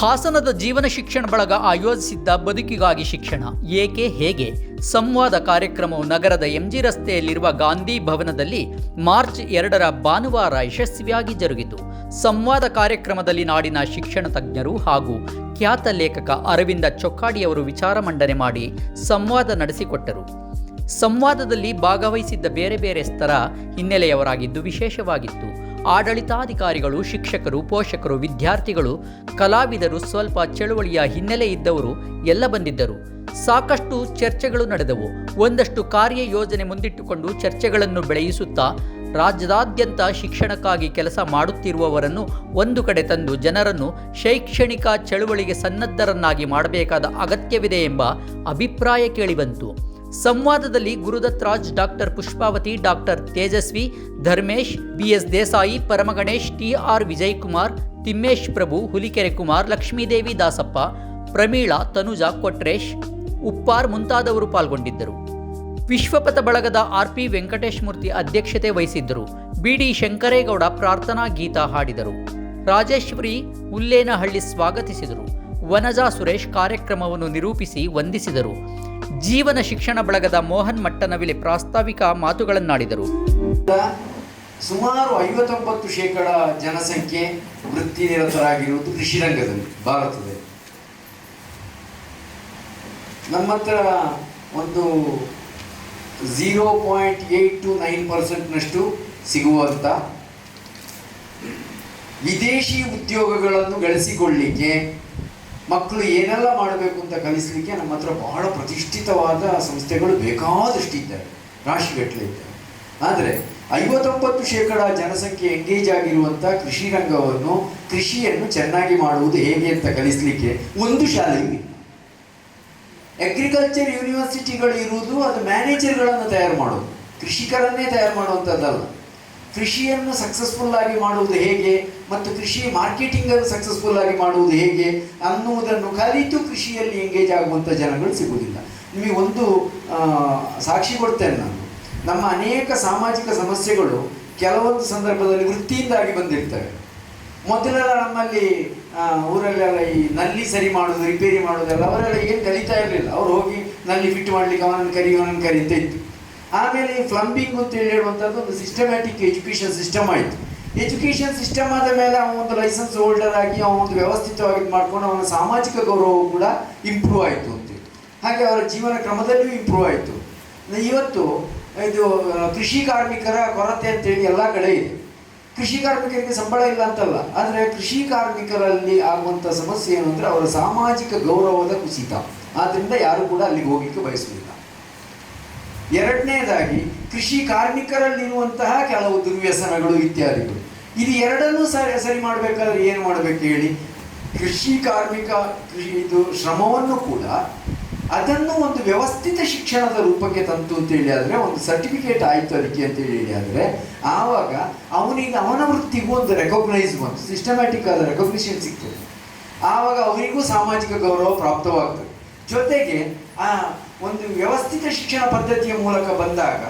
ಹಾಸನದ ಜೀವನ ಶಿಕ್ಷಣ ಬಳಗ ಆಯೋಜಿಸಿದ್ದ ಬದುಕಿಗಾಗಿ ಶಿಕ್ಷಣ. ಏಕೆ, ಹೇಗೆ? ಸಂವಾದ ಕಾರ್ಯಕ್ರಮವು ನಗರದ ಎಂಜಿ ರಸ್ತೆಯಲ್ಲಿರುವ ಗಾಂಧಿ ಭವನದಲ್ಲಿ ಮಾರ್ಚ್ ಎರಡರ ಭಾನುವಾರ ಯಶಸ್ವಿಯಾಗಿ ಜರುಗಿತು. ಸಂವಾದ ಕಾರ್ಯಕ್ರಮದಲ್ಲಿ ನಾಡಿನ ಶಿಕ್ಷಣ ತಜ್ಞರು ಹಾಗೂ ಖ್ಯಾತ ಲೇಖಕ ಅರವಿಂದ ಚೊಕ್ಕಾಡಿಯವರು ವಿಚಾರ ಮಂಡನೆ ಮಾಡಿ ಸಂವಾದ ನಡೆಸಿಕೊಟ್ಟರು. ಸಂವಾದದಲ್ಲಿ ಭಾಗವಹಿಸಿದ್ದ ಬೇರೆ ಬೇರೆ ಸ್ತರ ಹಿನ್ನೆಲೆಯವರಾಗಿದ್ದು ವಿಶೇಷವಾಗಿತ್ತು. ಆಡಳಿತಾಧಿಕಾರಿಗಳು, ಶಿಕ್ಷಕರು, ಪೋಷಕರು, ವಿದ್ಯಾರ್ಥಿಗಳು, ಕಲಾವಿದರು ಸ್ವಲ್ಪ ಚಳುವಳಿಯ ಹಿನ್ನೆಲೆ ಇದ್ದವರು ಎಲ್ಲ ಬಂದಿದ್ದರು. ಸಾಕಷ್ಟು ಚರ್ಚೆಗಳು ನಡೆದವು. ಒಂದಷ್ಟು ಕಾರ್ಯ ಯೋಜನೆ ಮುಂದಿಟ್ಟುಕೊಂಡು ಚರ್ಚೆಗಳನ್ನು ಬೆಳೆಯಿಸುತ್ತಾ ರಾಜ್ಯದಾದ್ಯಂತ ಶಿಕ್ಷಣಕ್ಕಾಗಿ ಕೆಲಸ ಮಾಡುತ್ತಿರುವವರನ್ನು ಒಂದು ಕಡೆ ತಂದು ಜನರನ್ನು ಶೈಕ್ಷಣಿಕ ಚಳುವಳಿಗೆ ಸನ್ನದ್ಧರನ್ನಾಗಿ ಮಾಡಬೇಕಾದ ಅಗತ್ಯವಿದೆ ಎಂಬ ಅಭಿಪ್ರಾಯ ಕೇಳಿಬಂತು. ಸಂವಾದದಲ್ಲಿ Gurudattraj doctor Pushpavathi, doctor Tejaswi, Dharmesh, BS Desai, Paramaganesh, TR Vijayakumar, Thimmesh Prabhu, Hulikere Kumar, Lakshmidevi Dasappa, Pramila, Tanuja, Kotresh, Uppar ಮುಂತಾದವರು ಪಾಲ್ಗೊಂಡಿದ್ದರು. ವಿಶ್ವಪಥ ಬಳಗದ ಆರ್ಪಿ ವೆಂಕಟೇಶ್ ಮೂರ್ತಿ ಅಧ್ಯಕ್ಷತೆ ವಹಿಸಿದ್ದರು. ಬಿಡಿ ಶಂಕರೇಗೌಡ ಪ್ರಾರ್ಥನಾ ಗೀತ ಹಾಡಿದರು. ರಾಜೇಶ್ವರಿ ಹುಲ್ಲೇನಹಳ್ಳಿ ಸ್ವಾಗತಿಸಿದರು. ವನಜಾ ಸುರೇಶ್ ಕಾರ್ಯಕ್ರಮವನ್ನು ನಿರೂಪಿಸಿ ವಂದಿಸಿದರು. ಜೀವನ ಶಿಕ್ಷಣ ಬಳಗದ ಮೋಹನ್ ಮಟ್ಟನವಿಲೆ ಪ್ರಾಸ್ತಾವಿಕ ಮಾತುಗಳನ್ನಾಡಿದರು. ಸುಮಾರು ಐವತ್ತೊಂಬತ್ತು ಶೇಕಡ ಜನಸಂಖ್ಯೆ ವೃತ್ತಿ ನಿರತರಾಗಿರುವುದು ಕೃಷಿ ರಂಗದಲ್ಲಿ, ಭಾರತದಲ್ಲಿ. ನಮ್ಮ ಹತ್ರ ಒಂದು zero point eight two nine ಪರ್ಸೆಂಟ್ನಷ್ಟು ಸಿಗುವಂಥ ವಿದೇಶಿ ಉದ್ಯೋಗಗಳನ್ನು ಗಳಿಸಿಕೊಳ್ಳಿಕ್ಕೆ ಮಕ್ಕಳು ಏನೆಲ್ಲ ಮಾಡಬೇಕು ಅಂತ ಕಲಿಸಲಿಕ್ಕೆ ನಮ್ಮ ಹತ್ರ ಬಹಳ ಪ್ರತಿಷ್ಠಿತವಾದ ಸಂಸ್ಥೆಗಳು ಬೇಕಾದಷ್ಟು ಇದ್ದಾರೆ ರಾಶಿಗಟ್ಟಲೆ ಇದ್ದಾರೆ ಆದರೆ ಐವತ್ತೊಂಬತ್ತು ಶೇಕಡ ಜನಸಂಖ್ಯೆ ಎಂಗೇಜ್ ಆಗಿರುವಂಥ ಕೃಷಿ ರಂಗವನ್ನು, ಕೃಷಿಯನ್ನು ಚೆನ್ನಾಗಿ ಮಾಡುವುದು ಹೇಗೆ ಅಂತ ಕಲಿಸಲಿಕ್ಕೆ ಒಂದು ಶಾಲೆಯೂ ಅಗ್ರಿಕಲ್ಚರ್ ಯೂನಿವರ್ಸಿಟಿಗಳು ಇರುವುದು ಅದು ಮ್ಯಾನೇಜರ್ಗಳನ್ನು ತಯಾರು ಮಾಡೋದು. ಕೃಷಿಕರನ್ನೇ ತಯಾರು ಮಾಡುವಂಥದ್ದಲ್ಲ ಕೃಷಿಯನ್ನು ಸಕ್ಸಸ್ಫುಲ್ ಆಗಿ ಮಾಡುವುದು ಹೇಗೆ ಮತ್ತು ಕೃಷಿ ಮಾರ್ಕೆಟಿಂಗ್ ಅನ್ನು ಸಕ್ಸಸ್ಫುಲ್ ಆಗಿ ಮಾಡುವುದು ಹೇಗೆ ಅನ್ನುವುದನ್ನು ಕಲಿತು ಕೃಷಿಯಲ್ಲಿ ಎಂಗೇಜ್ ಆಗುವಂಥ ಜನಗಳು ಸಿಗುವುದಿಲ್ಲ. ನಿಮಗೆ ಒಂದು ಸಾಕ್ಷಿ ಕೊಡ್ತೇನೆ ನಾನು. ನಮ್ಮ ಅನೇಕ ಸಾಮಾಜಿಕ ಸಮಸ್ಯೆಗಳು ಕೆಲವೊಂದು ಸಂದರ್ಭದಲ್ಲಿ ವೃತ್ತಿಯಿಂದಾಗಿ ಬಂದಿರ್ತವೆ. ಮೊದಲೆಲ್ಲ ನಮ್ಮಲ್ಲಿ ಊರಲ್ಲೆಲ್ಲ ಈ ನಲ್ಲಿ ಸರಿ ಮಾಡೋದು ರಿಪೇರಿ ಮಾಡೋದೆಲ್ಲ ಅವರೆಲ್ಲ ಏನು ಕಲಿತಾ ಇರಲಿಲ್ಲ. ಅವ್ರು ಹೋಗಿ ನಲ್ಲಿ ಫಿಟ್ ಮಾಡಲಿಕ್ಕೆ ಅವನನ್ನು ಕರಿ ಅವನನ್ನು ಕರಿ ಅಂತ ಇತ್ತು. ಆಮೇಲೆ ಈ ಫ್ಲಂಬಿಂಗ್ ಅಂತ ಹೇಳಿ ಹೇಳುವಂಥದ್ದು ಒಂದು ಸಿಸ್ಟಮ್ಯಾಟಿಕ್ ಎಜುಕೇಷನ್ ಸಿಸ್ಟಮ್ ಆಯಿತು. ಎಜುಕೇಷನ್ ಸಿಸ್ಟಮ್ ಆದ ಮೇಲೆ ಅವನ ಒಂದು ಲೈಸೆನ್ಸ್ ಹೋಲ್ಡರ್ ಆಗಿ ಅವನ ಒಂದು ವ್ಯವಸ್ಥಿತವಾಗಿ ಮಾಡ್ಕೊಂಡು ಅವನ ಸಾಮಾಜಿಕ ಗೌರವವು ಕೂಡ ಇಂಪ್ರೂವ್ ಆಯಿತು ಅಂತೇಳಿ ಹಾಗೆ ಅವರ ಜೀವನ ಕ್ರಮದಲ್ಲಿಯೂ ಇಂಪ್ರೂವ್ ಆಯಿತು. ಇವತ್ತು ಇದು ಕೃಷಿ ಕಾರ್ಮಿಕರ ಕೊರತೆ ಅಂತೇಳಿ ಎಲ್ಲ ಕಡೆ ಇದೆ. ಕೃಷಿ ಕಾರ್ಮಿಕರಿಗೆ ಸಂಬಳ ಇಲ್ಲ ಅಂತಲ್ಲ, ಆದರೆ ಕೃಷಿ ಕಾರ್ಮಿಕರಲ್ಲಿ ಆಗುವಂಥ ಸಮಸ್ಯೆ ಏನು ಅಂದರೆ ಅವರ ಸಾಮಾಜಿಕ ಗೌರವದ ಕುಸಿತ. ಆದ್ದರಿಂದ ಯಾರು ಕೂಡ ಅಲ್ಲಿಗೆ ಹೋಗಲಿಕ್ಕೆ ಬಯಸುವುದಿಲ್ಲ. ಎರಡನೇದಾಗಿ ಕೃಷಿ ಕಾರ್ಮಿಕರಲ್ಲಿರುವಂತಹ ಕೆಲವು ದುರ್ವ್ಯಸನಗಳು ಇತ್ಯಾದಿಗಳು. ಇದು ಎರಡನ್ನೂ ಸರಿ ಸರಿ ಮಾಡಬೇಕಾದ್ರೆ ಏನು ಮಾಡಬೇಕು ಹೇಳಿ? ಕೃಷಿ ಕಾರ್ಮಿಕ ಇದು ಶ್ರಮವನ್ನು ಕೂಡ ಅದನ್ನು ಒಂದು ವ್ಯವಸ್ಥಿತ ಶಿಕ್ಷಣದ ರೂಪಕ್ಕೆ ತಂತು ಅಂತೇಳಿ ಆದರೆ, ಒಂದು ಸರ್ಟಿಫಿಕೇಟ್ ಆಯಿತು ಅದಕ್ಕೆ ಅಂತೇಳಿ ಹೇಳಿ ಆದರೆ, ಆವಾಗ ಅವನಿಗೆ, ಅವನ ವೃತ್ತಿಗೂ ಒಂದು ರೆಕಗ್ನೈಸ್ ಬಂತು. ಸಿಸ್ಟಮ್ಯಾಟಿಕ್ ಆದ ರೆಕಗ್ನಿಷನ್ ಸಿಗ್ತದೆ. ಆವಾಗ ಅವರಿಗೂ ಸಾಮಾಜಿಕ ಗೌರವ ಪ್ರಾಪ್ತವಾಗ್ತದೆ. ಜೊತೆಗೆ, ಆ ಒಂದು ವ್ಯವಸ್ಥಿತ ಶಿಕ್ಷಣ ಪದ್ಧತಿಯ ಮೂಲಕ ಬಂದಾಗ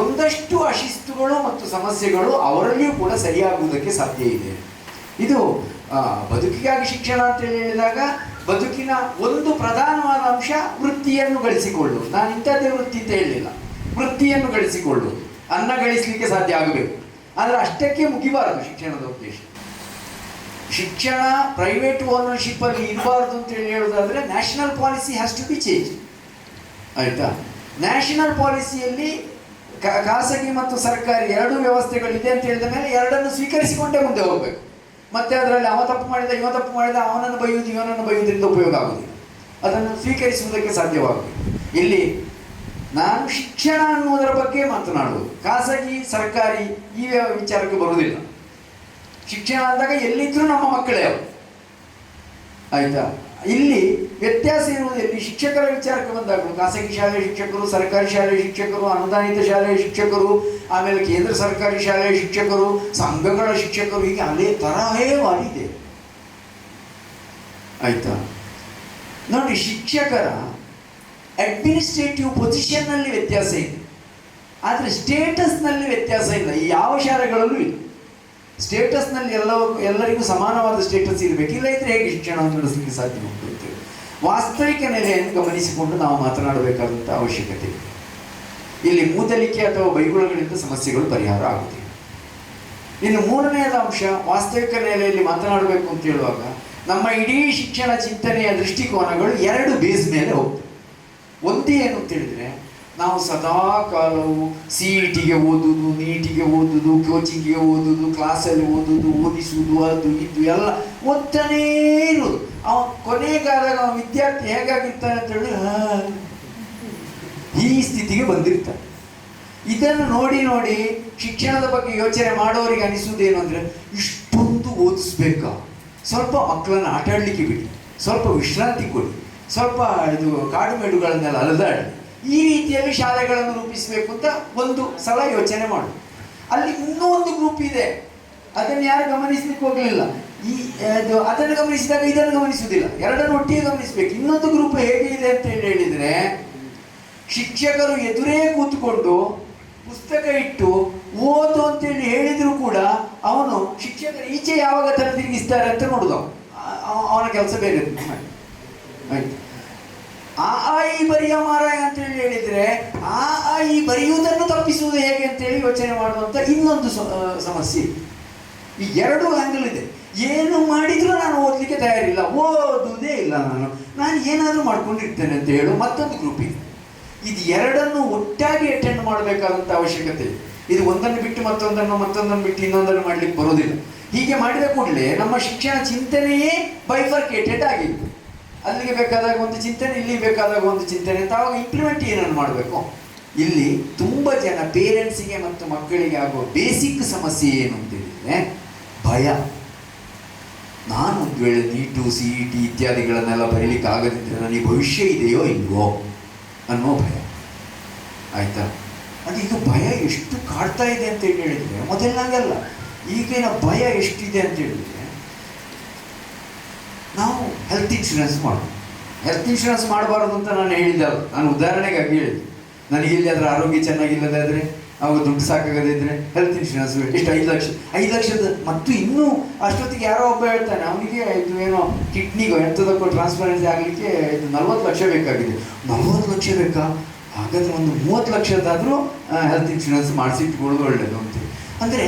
ಒಂದಷ್ಟು ಅಶಿಸ್ತುಗಳು ಮತ್ತು ಸಮಸ್ಯೆಗಳು ಅವರಲ್ಲಿಯೂ ಕೂಡ ಸರಿಯಾಗುವುದಕ್ಕೆ ಸಾಧ್ಯ ಇದೆ. ಇದು ಬದುಕಿಗಾಗಿ ಶಿಕ್ಷಣ ಅಂತ ಹೇಳಿದಾಗ ಬದುಕಿನ ಒಂದು ಪ್ರಧಾನವಾದ ಅಂಶ ವೃತ್ತಿಯನ್ನು ಗಳಿಸಿಕೊಳ್ಳುವುದು. ನಾನು ಇಂಥದ್ದೇ ವೃತ್ತಿ ಅಂತ ಹೇಳಲಿಲ್ಲ ವೃತ್ತಿಯನ್ನು ಗಳಿಸಿಕೊಳ್ಳುವುದು. ಅನ್ನ ಗಳಿಸಲಿಕ್ಕೆ ಸಾಧ್ಯ ಆಗಬೇಕು. ಆದರೆ ಅಷ್ಟಕ್ಕೆ ಮುಗಿಬಾರದು ಶಿಕ್ಷಣದ ಉದ್ದೇಶ. ಶಿಕ್ಷಣ ಪ್ರೈವೇಟ್ ಓನರ್ಶಿಪ್ ಅಲ್ಲಿ ಇರಬಾರದು ಅಂತ ಹೇಳಿ ಹೇಳೋದಾದ್ರೆ national policy has to be change ಆಯ್ತಾ? ನ್ಯಾಷನಲ್ ಪಾಲಿಸಿಯಲ್ಲಿ ಖಾಸಗಿ ಮತ್ತು ಸರ್ಕಾರಿ ಎರಡೂ ವ್ಯವಸ್ಥೆಗಳಿದೆ ಅಂತ ಹೇಳಿದ ಮೇಲೆ ಎರಡನ್ನು ಸ್ವೀಕರಿಸಿಕೊಂಡೇ ಮುಂದೆ ಹೋಗಬೇಕು. ಮತ್ತೆ ಅದರಲ್ಲಿ ಅವ ತಪ್ಪು ಮಾಡಿದ, ಇವ ತಪ್ಪು ಮಾಡಿದ, ಅವನನ್ನು ಬೈಯುವುದು, ಇವನನ್ನು ಬೈಯುವುದರಿಂದ ಉಪಯೋಗ ಆಗುವುದಿಲ್ಲ. ಅದನ್ನು ಸ್ವೀಕರಿಸುವುದಕ್ಕೆ ಸಾಧ್ಯವಾಗಬೇಕು ಇಲ್ಲಿ ನಾನು ಶಿಕ್ಷಣ ಅನ್ನುವುದರ ಬಗ್ಗೆ ಮಾತನಾಡುವುದು. ಖಾಸಗಿ, ಸರ್ಕಾರಿ ಈ ವಿಚಾರಕ್ಕೆ ಬರುವುದಿಲ್ಲ. ಶಿಕ್ಷಣ ಅಂದಾಗ ಎಲ್ಲಿದ್ರೂ ನಮ್ಮ ಮಕ್ಕಳೇ ಅವರು. ಆಯ್ತಾ? ಇಲ್ಲಿ ವ್ಯತ್ಯಾಸ ಇರುವುದು ಇಲ್ಲಿ ಶಿಕ್ಷಕರ ವಿಚಾರಕ್ಕೆ ಬಂದಾಗ ಖಾಸಗಿ ಶಾಲೆಯ ಶಿಕ್ಷಕರು, ಸರ್ಕಾರಿ ಶಾಲೆಯ ಶಿಕ್ಷಕರು, ಅನುದಾನಿತ ಶಾಲೆಯ ಶಿಕ್ಷಕರು, ಆಮೇಲೆ ಕೇಂದ್ರ ಸರ್ಕಾರಿ ಶಾಲೆಯ ಶಿಕ್ಷಕರು, ಸಂಘಗಳ ಶಿಕ್ಷಕರು, ಹೀಗೆ ಅದೇ ತರಹೇವಾಗಿದೆ ಆಯ್ತಾ? ನೋಡಿ, ಶಿಕ್ಷಕರ ಅಡ್ಮಿನಿಸ್ಟ್ರೇಟಿವ್ ಪೊಸಿಷನ್ನಲ್ಲಿ ವ್ಯತ್ಯಾಸ ಇದೆ. ಆದರೆ ಸ್ಟೇಟಸ್ನಲ್ಲಿ ವ್ಯತ್ಯಾಸ ಇಲ್ಲ. ಯಾವ ಶಾಲೆಗಳಲ್ಲೂ ಇಲ್ಲ. ಸ್ಟೇಟಸ್ನಲ್ಲಿ ಎಲ್ಲ ಎಲ್ಲರಿಗೂ ಸಮಾನವಾದ ಸ್ಟೇಟಸ್ ಇರಬೇಕು. ಇಲ್ಲ ಇದ್ರೆ ಹೇಗೆ ಶಿಕ್ಷಣವನ್ನು ನಡೆಸಲಿಕ್ಕೆ ಸಾಧ್ಯ ಅಂತೇಳಿ ವಾಸ್ತವಿಕ ನೆಲೆಯನ್ನು ಗಮನಿಸಿಕೊಂಡು ನಾವು ಮಾತನಾಡಬೇಕಾದಂಥ ಅವಶ್ಯಕತೆ ಇದೆ. ಇಲ್ಲಿ ಮೂದಲಿಕೆ ಅಥವಾ ಬೈಗುಳಗಳಿಂದ ಸಮಸ್ಯೆಗಳು ಪರಿಹಾರ ಆಗುತ್ತೆ. ಇನ್ನು ಮೂರನೆಯದ ಅಂಶ, ವಾಸ್ತವಿಕ ನೆಲೆಯಲ್ಲಿ ಮಾತನಾಡಬೇಕು ಅಂತ ಹೇಳುವಾಗ, ನಮ್ಮ ಇಡೀ ಶಿಕ್ಷಣ ಚಿಂತನೆಯ ದೃಷ್ಟಿಕೋನಗಳು ಎರಡು ಬೇಸ್ ಮೇಲೆ ಹೋಗ್ತವೆ. ಒಂದೇ ಏನು ಅಂತ ಹೇಳಿದ್ರೆ ನಾವು ಸದಾ ಕಾಲವು ಸಿ ಇ ಟಿಗೆ ಓದುದು ನೀಟಿಗೆ ಓದುದು ಕೋಚಿಂಗಿಗೆ ಓದುದು ಕ್ಲಾಸಲ್ಲಿ ಓದುದು ಓದಿಸುವುದು ಅದು ಇದು ಎಲ್ಲ ಓದ್ತಾನೇ ಇರುವುದು. ಅವ ಕೊನೆಗಾದಾಗ ಅವ ವಿದ್ಯಾರ್ಥಿ ಹೇಗಾಗಿರ್ತಾನೆ ಅಂತ ಹೇಳಿ ಆ, ಈ ಸ್ಥಿತಿಗೆ ಬಂದಿರ್ತಾನೆ. ಇದನ್ನು ನೋಡಿ ನೋಡಿ ಶಿಕ್ಷಣದ ಬಗ್ಗೆ ಯೋಚನೆ ಮಾಡೋರಿಗೆ ಅನಿಸುವುದೇನು ಅಂದರೆ ಇಷ್ಟೊಂದು ಓದಿಸ್ಬೇಕಾ? ಸ್ವಲ್ಪ ಮಕ್ಕಳನ್ನು ಆಟಾಡಲಿಕ್ಕೆ ಬಿಡಿ. ಸ್ವಲ್ಪ ವಿಶ್ರಾಂತಿ ಕೊಡಿ. ಸ್ವಲ್ಪ ಇದು ಕಾಡು ಮೇಡುಗಳನ್ನೆಲ್ಲ ಅಲೆದಾಡಿ. ಈ ರೀತಿಯಲ್ಲಿ ಶಾಲೆಗಳನ್ನು ರೂಪಿಸಬೇಕು ಅಂತ ಒಂದು ಸಲ ಯೋಚನೆ ಮಾಡು. ಅಲ್ಲಿ ಇನ್ನೂ ಒಂದು ಗ್ರೂಪ್ ಇದೆ. ಅದನ್ನು ಯಾರು ಗಮನಿಸಲಿಕ್ಕೆ ಹೋಗಲಿಲ್ಲ. ಈ ಅದು ಅದನ್ನು ಗಮನಿಸಿದಾಗ ಇದನ್ನು ಗಮನಿಸುವುದಿಲ್ಲ. ಎರಡನ್ನು ಒಟ್ಟಿಗೆ ಗಮನಿಸಬೇಕು. ಇನ್ನೊಂದು ಗ್ರೂಪ್ ಹೇಗೆ ಇದೆ ಅಂತ ಹೇಳಿ ಹೇಳಿದರೆ, ಶಿಕ್ಷಕರು ಎದುರೇ ಕೂತ್ಕೊಂಡು ಪುಸ್ತಕ ಇಟ್ಟು ಓದು ಅಂತೇಳಿ ಹೇಳಿದರೂ ಕೂಡ ಅವನು ಶಿಕ್ಷಕರ ಈಚೆ ಯಾವಾಗ ತಲೆ ತಿರುಗಿಸ್ತಾರೆ ಅಂತ ನೋಡುದು. ಅವನು. ಅವ- ಅವನ ಕೆಲಸ ಬೇರೆ ಆಯ್ತು. ಆ ಆ, ಈ ಬರಿಯ ಮಾರಾಯ ಅಂತೇಳಿ ಹೇಳಿದ್ರೆ, ಆ ಆ, ಈ ಬರೆಯುವುದನ್ನು ತಪ್ಪಿಸುವುದು ಹೇಗೆ ಅಂತೇಳಿ ಯೋಚನೆ ಮಾಡುವಂತ ಇನ್ನೊಂದು ಸಮಸ್ಯೆ. ಈ ಎರಡು ಆಂಗಲ್ ಇದೆ. ಏನು ಮಾಡಿದ್ರು ನಾನು ಓದಲಿಕ್ಕೆ ತಯಾರಿಲ್ಲ. ಓದುವುದೇ ಇಲ್ಲ ನಾನು. ನಾನು ಏನಾದರೂ ಮಾಡ್ಕೊಂಡಿರ್ತೇನೆ ಅಂತ ಹೇಳು ಮತ್ತೊಂದು ಗ್ರೂಪ್ ಇದೆ. ಎರಡನ್ನು ಒಟ್ಟಾಗಿ ಅಟೆಂಡ್ ಮಾಡಬೇಕಾದಂಥ ಅವಶ್ಯಕತೆ. ಇದೆ ಇದು ಒಂದನ್ನು ಬಿಟ್ಟು ಮತ್ತೊಂದನ್ನು ಮತ್ತೊಂದನ್ನು ಬಿಟ್ಟು ಇನ್ನೊಂದನ್ನು ಮಾಡ್ಲಿಕ್ಕೆ ಬರೋದಿಲ್ಲ ಹೀಗೆ ಮಾಡಿದ ಕೂಡಲೇ ನಮ್ಮ ಶಿಕ್ಷಣ ಚಿಂತನೆಯೇ ಬೈಫರ್ಕೇಟೆಡ್ ಆಗಿತ್ತು. ಅಲ್ಲಿಗೆ ಬೇಕಾದಾಗ ಒಂದು ಚಿಂತನೆ, ಇಲ್ಲಿ ಬೇಕಾದಾಗ ಒಂದು ಚಿಂತನೆ ಅಂತ ಆವಾಗ ಇಂಪ್ಲಿಮೆಂಟ್ ಏನನ್ನು ಮಾಡಬೇಕು? ಇಲ್ಲಿ ತುಂಬ ಜನ ಪೇರೆಂಟ್ಸಿಗೆ ಮತ್ತು ಮಕ್ಕಳಿಗೆ ಆಗುವ ಬೇಸಿಕ್ ಸಮಸ್ಯೆ ಏನು ಅಂತ ಹೇಳಿದ್ರೆ, ಭಯ. ನಾನು ಒಂದು ವೇಳೆ ನೀಟು ಸಿ ಇ ಟಿ ಇತ್ಯಾದಿಗಳನ್ನೆಲ್ಲ ಬರೀಲಿಕ್ಕೆ ಆಗದಿದ್ದರೆ ನನಗೆ ಭವಿಷ್ಯ ಇದೆಯೋ ಇಲ್ವೋ ಅನ್ನೋ ಭಯ. ಆಯ್ತಾ? ಇದು ಭಯ ಎಷ್ಟು ಕಾಡ್ತಾ ಇದೆ ಅಂತ ಹೇಳಿದ್ರೆ ಮೊದಲನಾಗಲ್ಲ ಈಗಿನ ಭಯ ಎಷ್ಟಿದೆ ಅಂತ ಹೇಳಿದ್ರೆ, ನಾವು ಹೆಲ್ತ್ ಇನ್ಶೂರೆನ್ಸ್ ಮಾಡು. ಹೆಲ್ತ್ ಇನ್ಶೂರೆನ್ಸ್ ಮಾಡಬಾರದು ಅಂತ ನಾನು ಹೇಳಿದ್ದಲ್ಲ ನಾನು ಉದಾಹರಣೆಗಾಗಿ ಹೇಳಿದ್ದೆ. ನನಗೆ ಇಲ್ಲಿ ಅದರ ಆರೋಗ್ಯ ಚೆನ್ನಾಗಿಲ್ಲದಾದರೆ ಅವಾಗ ದುಡ್ಡು ಸಾಕಾಗದಿದ್ರೆ ಹೆಲ್ತ್ ಇನ್ಶೂರೆನ್ಸ್ ಎಷ್ಟು ಐದು ಲಕ್ಷ, ಐದು ಲಕ್ಷದ ಮತ್ತು ಇನ್ನೂ ಅಷ್ಟೊತ್ತಿಗೆ ಯಾರೋ ಒಬ್ಬ ಹೇಳ್ತಾನೆ, ಅವನಿಗೆ ಇದು ಏನೋ ಕಿಡ್ನಿಗೋ ಎಂಥದಕ್ಕೋ ಟ್ರಾನ್ಸ್ಪರೆನ್ಸಿ ಆಗಲಿಕ್ಕೆ ಇದು ನಲ್ವತ್ತು ಲಕ್ಷ ಬೇಕಾಗಿದೆ. ನಲ್ವತ್ತು ಲಕ್ಷ ಬೇಕಾ? ಹಾಗಾದ್ರೆ ಒಂದು ಮೂವತ್ತು ಲಕ್ಷದಾದರೂ ಹೆಲ್ತ್ ಇನ್ಶೂರೆನ್ಸ್ ಮಾಡಿಸಿಟ್ಕೊಳ್ಳೋದು ಒಳ್ಳೆಯದು ಅಂತ. ಅಂದರೆ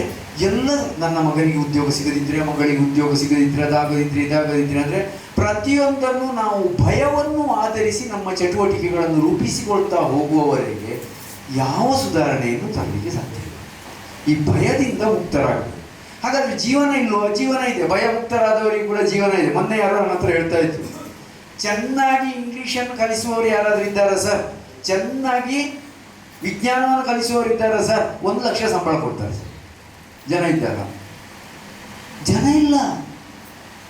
ಎಲ್ಲ ನನ್ನ ಮಗನಿಗೆ ಉದ್ಯೋಗ ಸಿಗದಿದ್ದರೆ ಮಗಳಿಗೆ ಉದ್ಯೋಗ ಸಿಗದಿದ್ದರೆ ಅದಾಗದಿದ್ದರೆ ಇದಾಗದಿದ್ದರೆ ಅಂದರೆ ಪ್ರತಿಯೊಂದನ್ನು ನಾವು ಭಯವನ್ನು ಆಧರಿಸಿ ನಮ್ಮ ಚಟುವಟಿಕೆಗಳನ್ನು ರೂಪಿಸಿಕೊಳ್ತಾ ಹೋಗುವವರೆಗೆ ಯಾವ ಸುಧಾರಣೆಯನ್ನು ತರಲಿಕ್ಕೆ ಸಾಧ್ಯ ಇಲ್ಲ. ಈ ಭಯದಿಂದ ಮುಕ್ತರಾಗಬೇಕು ಹಾಗಾದ್ರೆ ಜೀವನ ಇಲ್ಲೋ ಜೀವನ ಇದೆ. ಭಯ ಮುಕ್ತರಾದವರಿಗೆ ಕೂಡ ಜೀವನ ಇದೆ. ಮೊನ್ನೆ ಯಾರೋ ನನ್ನ ಹತ್ರ ಹೇಳ್ತಾ ಇದ್ರು. ಚೆನ್ನಾಗಿ ಇಂಗ್ಲಿಷನ್ನು ಕಲಿಸುವವರು ಯಾರಾದರೂ ಇದ್ದಾರಾ ಸರ್? ಚೆನ್ನಾಗಿ ವಿಜ್ಞಾನವನ್ನು ಕಲಿಸುವವರು ಇದ್ದಾರಾ ಸರ್? ಒಂದು ಲಕ್ಷ ಸಂಬಳ ಕೊಡ್ತಾರೆ ಸರ್. ಜನ ಇದ್ದಾರ? ಜನ ಇಲ್ಲ.